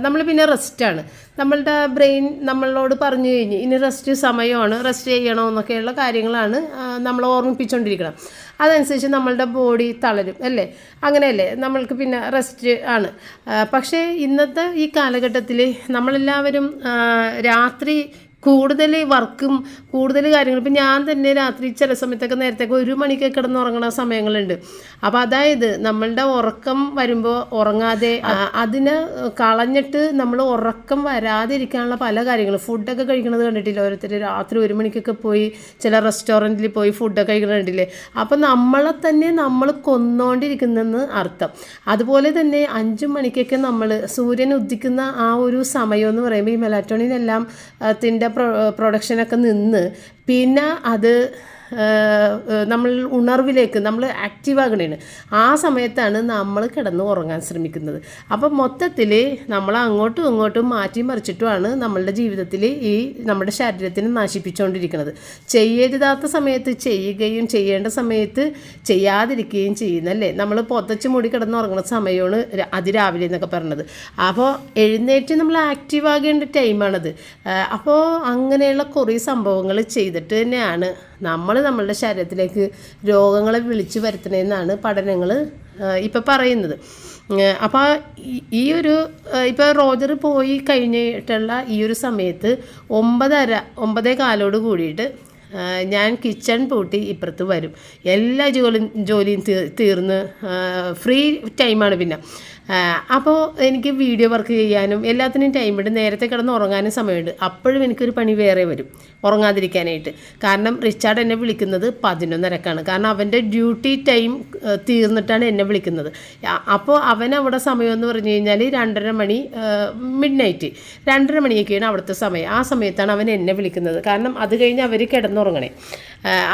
നമ്മൾ പിന്നെ റെസ്റ്റാണ് നമ്മളുടെ ബ്രെയിൻ നമ്മളോട് പറഞ്ഞു കഴിഞ്ഞ് ഇനി റെസ്റ്റ് സമയമാണ് റെസ്റ്റ് ചെയ്യണോ എന്നൊക്കെയുള്ള കാര്യങ്ങളാണ് നമ്മൾ ഓർമ്മിപ്പിച്ചുകൊണ്ടിരിക്കണം അതനുസരിച്ച് നമ്മളുടെ ബോഡി തളരും അല്ലേ? അങ്ങനെയല്ലേ? നമ്മൾക്ക് പിന്നെ റെസ്റ്റ് ആണ്. പക്ഷേ ഇന്നത്തെ ഈ കാലഘട്ടത്തിൽ നമ്മളെല്ലാവരും രാത്രി കൂടുതൽ വർക്കും കൂടുതൽ കാര്യങ്ങൾ ഇപ്പം ഞാൻ തന്നെ രാത്രി ചില സമയത്തൊക്കെ നേരത്തേക്ക് ഒരു മണിക്ക് കിടന്ന് ഉറങ്ങണ സമയങ്ങളുണ്ട്. അപ്പോൾ അതായത് നമ്മളുടെ ഉറക്കം വരുമ്പോൾ ഉറങ്ങാതെ അതിനെ കളഞ്ഞിട്ട് നമ്മൾ ഉറക്കം വരാതിരിക്കാനുള്ള പല കാര്യങ്ങളും. ഫുഡൊക്കെ കഴിക്കണത് കണ്ടിട്ടില്ല? ഓരോരുത്തർ രാത്രി ഒരു മണിക്കൊക്കെ പോയി ചില റെസ്റ്റോറന്റിൽ പോയി ഫുഡൊക്കെ കഴിക്കണത് കണ്ടില്ലേ അപ്പം നമ്മളെ തന്നെ നമ്മൾ കൊന്നുകൊണ്ടിരിക്കുന്നെന്ന് അർത്ഥം. അതുപോലെ തന്നെ അഞ്ച് മണിക്കൊക്കെ നമ്മൾ സൂര്യൻ ഉദിക്കുന്ന ആ ഒരു സമയം എന്ന് പറയുമ്പോൾ ഈ മെലാറ്റോണിൻ എല്ലാം ത്തിന്റെ പ്രൊ പ്രൊഡക്ഷനൊക്കെ നിന്ന്. പിന്നെ അത് നമ്മൾ ഉണർവിലേക്ക് നമ്മൾ ആക്റ്റീവ് ആകണേണ് ആ സമയത്താണ് നമ്മൾ കിടന്ന് ഉറങ്ങാൻ ശ്രമിക്കുന്നത്. അപ്പം മൊത്തത്തിൽ നമ്മൾ അങ്ങോട്ടും ഇങ്ങോട്ടും മാറ്റി മറിച്ചിട്ടുമാണ് നമ്മളുടെ ജീവിതത്തിൽ ഈ നമ്മുടെ ശരീരത്തിന് നശിപ്പിച്ചുകൊണ്ടിരിക്കുന്നത് ചെയ്യരുതാത്ത സമയത്ത് ചെയ്യുകയും ചെയ്യേണ്ട സമയത്ത് ചെയ്യാതിരിക്കുകയും ചെയ്യുന്നല്ലേ? നമ്മൾ പൊതച്ച് മൂടി കിടന്ന് ഉറങ്ങുന്ന സമയമാണ് അതിരാവിലെ എന്നൊക്കെ പറഞ്ഞത്. അപ്പോൾ എഴുന്നേറ്റ് നമ്മൾ ആക്റ്റീവ് ആകേണ്ട ടൈമാണത് അപ്പോൾ അങ്ങനെയുള്ള കുറേ സംഭവങ്ങൾ ചെയ്തിട്ട് തന്നെയാണ് നമ്മൾ നമ്മളുടെ ശരീരത്തിലേക്ക് രോഗങ്ങളെ വിളിച്ചു വരുത്തണമെന്നാണ് പഠനങ്ങൾ ഇപ്പോൾ പറയുന്നത്. അപ്പോൾ ഈ ഒരു ഇപ്പോൾ റോജർ പോയി കഴിഞ്ഞിട്ടുള്ള ഈ ഒരു സമയത്ത് ഒമ്പതര ഒമ്പതേ കാലോട് കൂടിയിട്ട് ഞാൻ കിച്ചൺ പൂട്ടി ഇപ്പുറത്ത് വരും. എല്ലാ ജോലിയും ജോലിയും തീർന്ന് ഫ്രീ ടൈമാണ് പിന്നെ. അപ്പോൾ എനിക്ക് വീഡിയോ വർക്ക് ചെയ്യാനും എല്ലാത്തിനും ടൈമുണ്ട് നേരത്തെ കിടന്ന് ഉറങ്ങാനും സമയമുണ്ട്. അപ്പോഴും എനിക്കൊരു പണി വേറെ വരും ഉറങ്ങാതിരിക്കാനായിട്ട്. കാരണം റിച്ചാർഡ് എന്നെ വിളിക്കുന്നത് പതിനൊന്നരക്കാണ്. കാരണം അവന്റെ ഡ്യൂട്ടി ടൈം തീർന്നിട്ടാണ് എന്നെ വിളിക്കുന്നത്. അപ്പോൾ അവൻ അവിടെ സമയമെന്ന് പറഞ്ഞു കഴിഞ്ഞാൽ രണ്ടര മണി മിഡ് നൈറ്റ് രണ്ടര മണിയൊക്കെയാണ് അവിടുത്തെ സമയം. ആ സമയത്താണ് അവൻ എന്നെ വിളിക്കുന്നത്. കാരണം അത് കഴിഞ്ഞ് അവർ കിടന്നുറങ്ങണേ.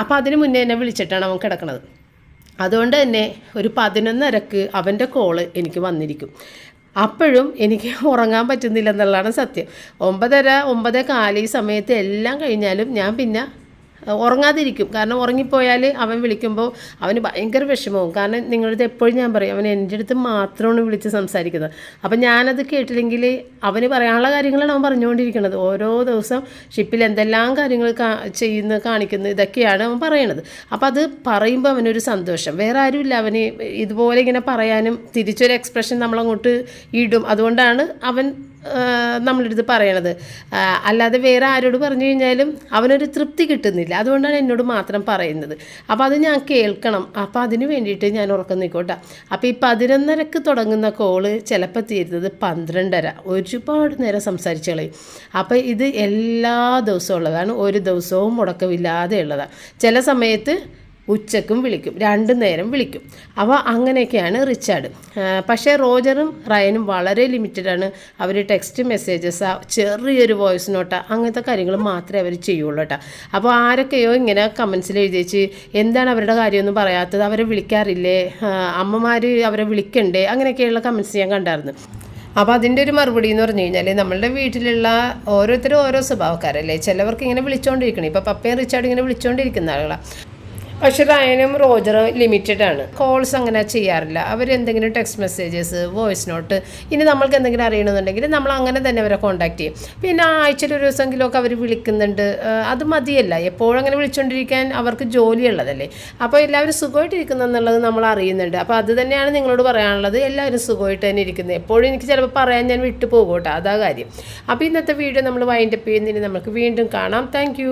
അപ്പോൾ അതിന് മുന്നേ എന്നെ വിളിച്ചിട്ടാണ് അവൻ കിടക്കണത്. അതുകൊണ്ട് തന്നെ ഒരു പതിനൊന്നരക്ക് അവന്റെ കോൾ എനിക്ക് വന്നിരിക്കും. അപ്പോഴും എനിക്ക് ഉറങ്ങാൻ പറ്റുന്നില്ല എന്നുള്ളതാണ് സത്യം. ഒമ്പതര ഒമ്പതേ കാൽ ഈ സമയത്ത് എല്ലാം കഴിഞ്ഞാലും ഞാൻ പിന്നെ ഉറങ്ങാതിരിക്കും. കാരണം ഉറങ്ങിപ്പോയാൽ അവൻ വിളിക്കുമ്പോൾ അവന് ഭയങ്കര വിഷമവും. കാരണം നിങ്ങളടുത്ത് എപ്പോഴും ഞാൻ പറയും അവൻ എന്റെ അടുത്ത് മാത്രമാണ് വിളിച്ച് സംസാരിക്കുന്നത്. അപ്പം ഞാനത് കേട്ടില്ലെങ്കിൽ അവന് പറയാനുള്ള കാര്യങ്ങളാണ് അവൻ പറഞ്ഞുകൊണ്ടിരിക്കുന്നത്. ഓരോ ദിവസം ഷിപ്പിൽ എന്തെല്ലാം കാര്യങ്ങൾ ചെയ്യുന്നു കാണിക്കുന്നു ഇതൊക്കെയാണ് അവൻ പറയണത്. അപ്പോൾ അത് പറയുമ്പോൾ അവനൊരു സന്തോഷം. വേറെ ആരുമില്ല അവന് ഇതുപോലെ ഇങ്ങനെ പറയാനും തിരിച്ചൊരു എക്സ്പ്രഷൻ നമ്മളങ്ങോട്ട് ഇടും. അതുകൊണ്ടാണ് അവൻ നമ്മളുടെ അടുത്ത് പറയണത്. അല്ലാതെ വേറെ ആരോട് പറഞ്ഞു കഴിഞ്ഞാലും അവനൊരു തൃപ്തി കിട്ടുന്നില്ല. അതുകൊണ്ടാണ് എന്നോട് മാത്രം പറയുന്നത്. അപ്പോൾ അത് ഞാൻ കേൾക്കണം. അപ്പോൾ അതിന് വേണ്ടിയിട്ട് ഞാൻ ഉറക്കം നിൽക്കോട്ടെ അപ്പോൾ ഈ പതിനൊന്നരക്ക് തുടങ്ങുന്ന കോൾ ചിലപ്പോൾ തീരുന്നത് പന്ത്രണ്ടര. ഒരുപാട് നേരം സംസാരിച്ച് അപ്പോൾ ഇത് എല്ലാ ദിവസവും ഉള്ളതാണ്. ഒരു ദിവസവും മുടക്കമില്ലാതെ ഉള്ളതാണ് ചില സമയത്ത് ഉച്ചക്കും വിളിക്കും രണ്ടു നേരം വിളിക്കും. അപ്പോൾ അങ്ങനെയൊക്കെയാണ് റിച്ചാർഡ്. പക്ഷേ റോജറും റയനും വളരെ ലിമിറ്റഡ് ആണ്. അവർ ടെക്സ്റ്റ് മെസ്സേജസ് ചെറിയൊരു വോയിസ് നോട്ട് അങ്ങനത്തെ കാര്യങ്ങൾ മാത്രമേ അവർ ചെയ്യുള്ളൂ കേട്ടോ. അപ്പോൾ ആരൊക്കെയോ ഇങ്ങനെ കമൻസിൽ എഴുതി വെച്ച് എന്താണ് അവരുടെ കാര്യമൊന്നും പറയാത്തത്? അവരെ വിളിക്കാറില്ലേ? അമ്മമാർ അവരെ വിളിക്കണ്ടേ? അങ്ങനെയൊക്കെയുള്ള കമൻസ് ഞാൻ കണ്ടായിരുന്നു. അപ്പോൾ അതിന്റെ ഒരു മറുപടി എന്ന് പറഞ്ഞു കഴിഞ്ഞാൽ നമ്മളുടെ വീട്ടിലുള്ള ഓരോരുത്തരും ഓരോ സ്വഭാവക്കാരല്ലേ? ചിലവർക്ക് ഇങ്ങനെ വിളിച്ചുകൊണ്ടിരിക്കണം ഇപ്പോൾ പപ്പയും റിച്ചാർഡ് ഇങ്ങനെ വിളിച്ചുകൊണ്ടിരിക്കുന്ന ആളുകളാണ് പക്ഷെ റയനും റോജറും ലിമിറ്റഡ് ആണ് കോൾസ് അങ്ങനെ ചെയ്യാറില്ല. അവർ എന്തെങ്കിലും ടെക്സ്റ്റ് മെസ്സേജസ് വോയിസ് നോട്ട് ഇനി നമ്മൾക്ക് എന്തെങ്കിലും അറിയണമെന്നുണ്ടെങ്കിൽ നമ്മൾ അങ്ങനെ തന്നെ അവരെ കോൺടാക്ട് ചെയ്യും. പിന്നെ ആഴ്ചയിൽ ഒരു ദിവസമെങ്കിലുമൊക്കെ അവർ വിളിക്കുന്നുണ്ട്. അത് മതിയല്ല. എപ്പോഴും അങ്ങനെ വിളിച്ചുകൊണ്ടിരിക്കാൻ അവർക്ക് ജോലിയുള്ളതല്ലേ. അപ്പോൾ എല്ലാവരും സുഖമായിട്ടിരിക്കുന്നു എന്നുള്ളത് നമ്മൾ അറിയുന്നുണ്ട്. അപ്പോൾ അത് തന്നെയാണ് നിങ്ങളോട് പറയാനുള്ളത്. എല്ലാവരും സുഖമായിട്ട് തന്നെ ഇരിക്കുന്നത് എപ്പോഴും എനിക്ക് ചിലപ്പോൾ പറയാൻ ഞാൻ വിട്ടു പോകട്ടെ അതാ കാര്യം. അപ്പോൾ ഇന്നത്തെ വീഡിയോ നമ്മൾ വൈൻഡപ്പ് ചെയ്യുന്നതിന് നമുക്ക് വീണ്ടും കാണാം. താങ്ക്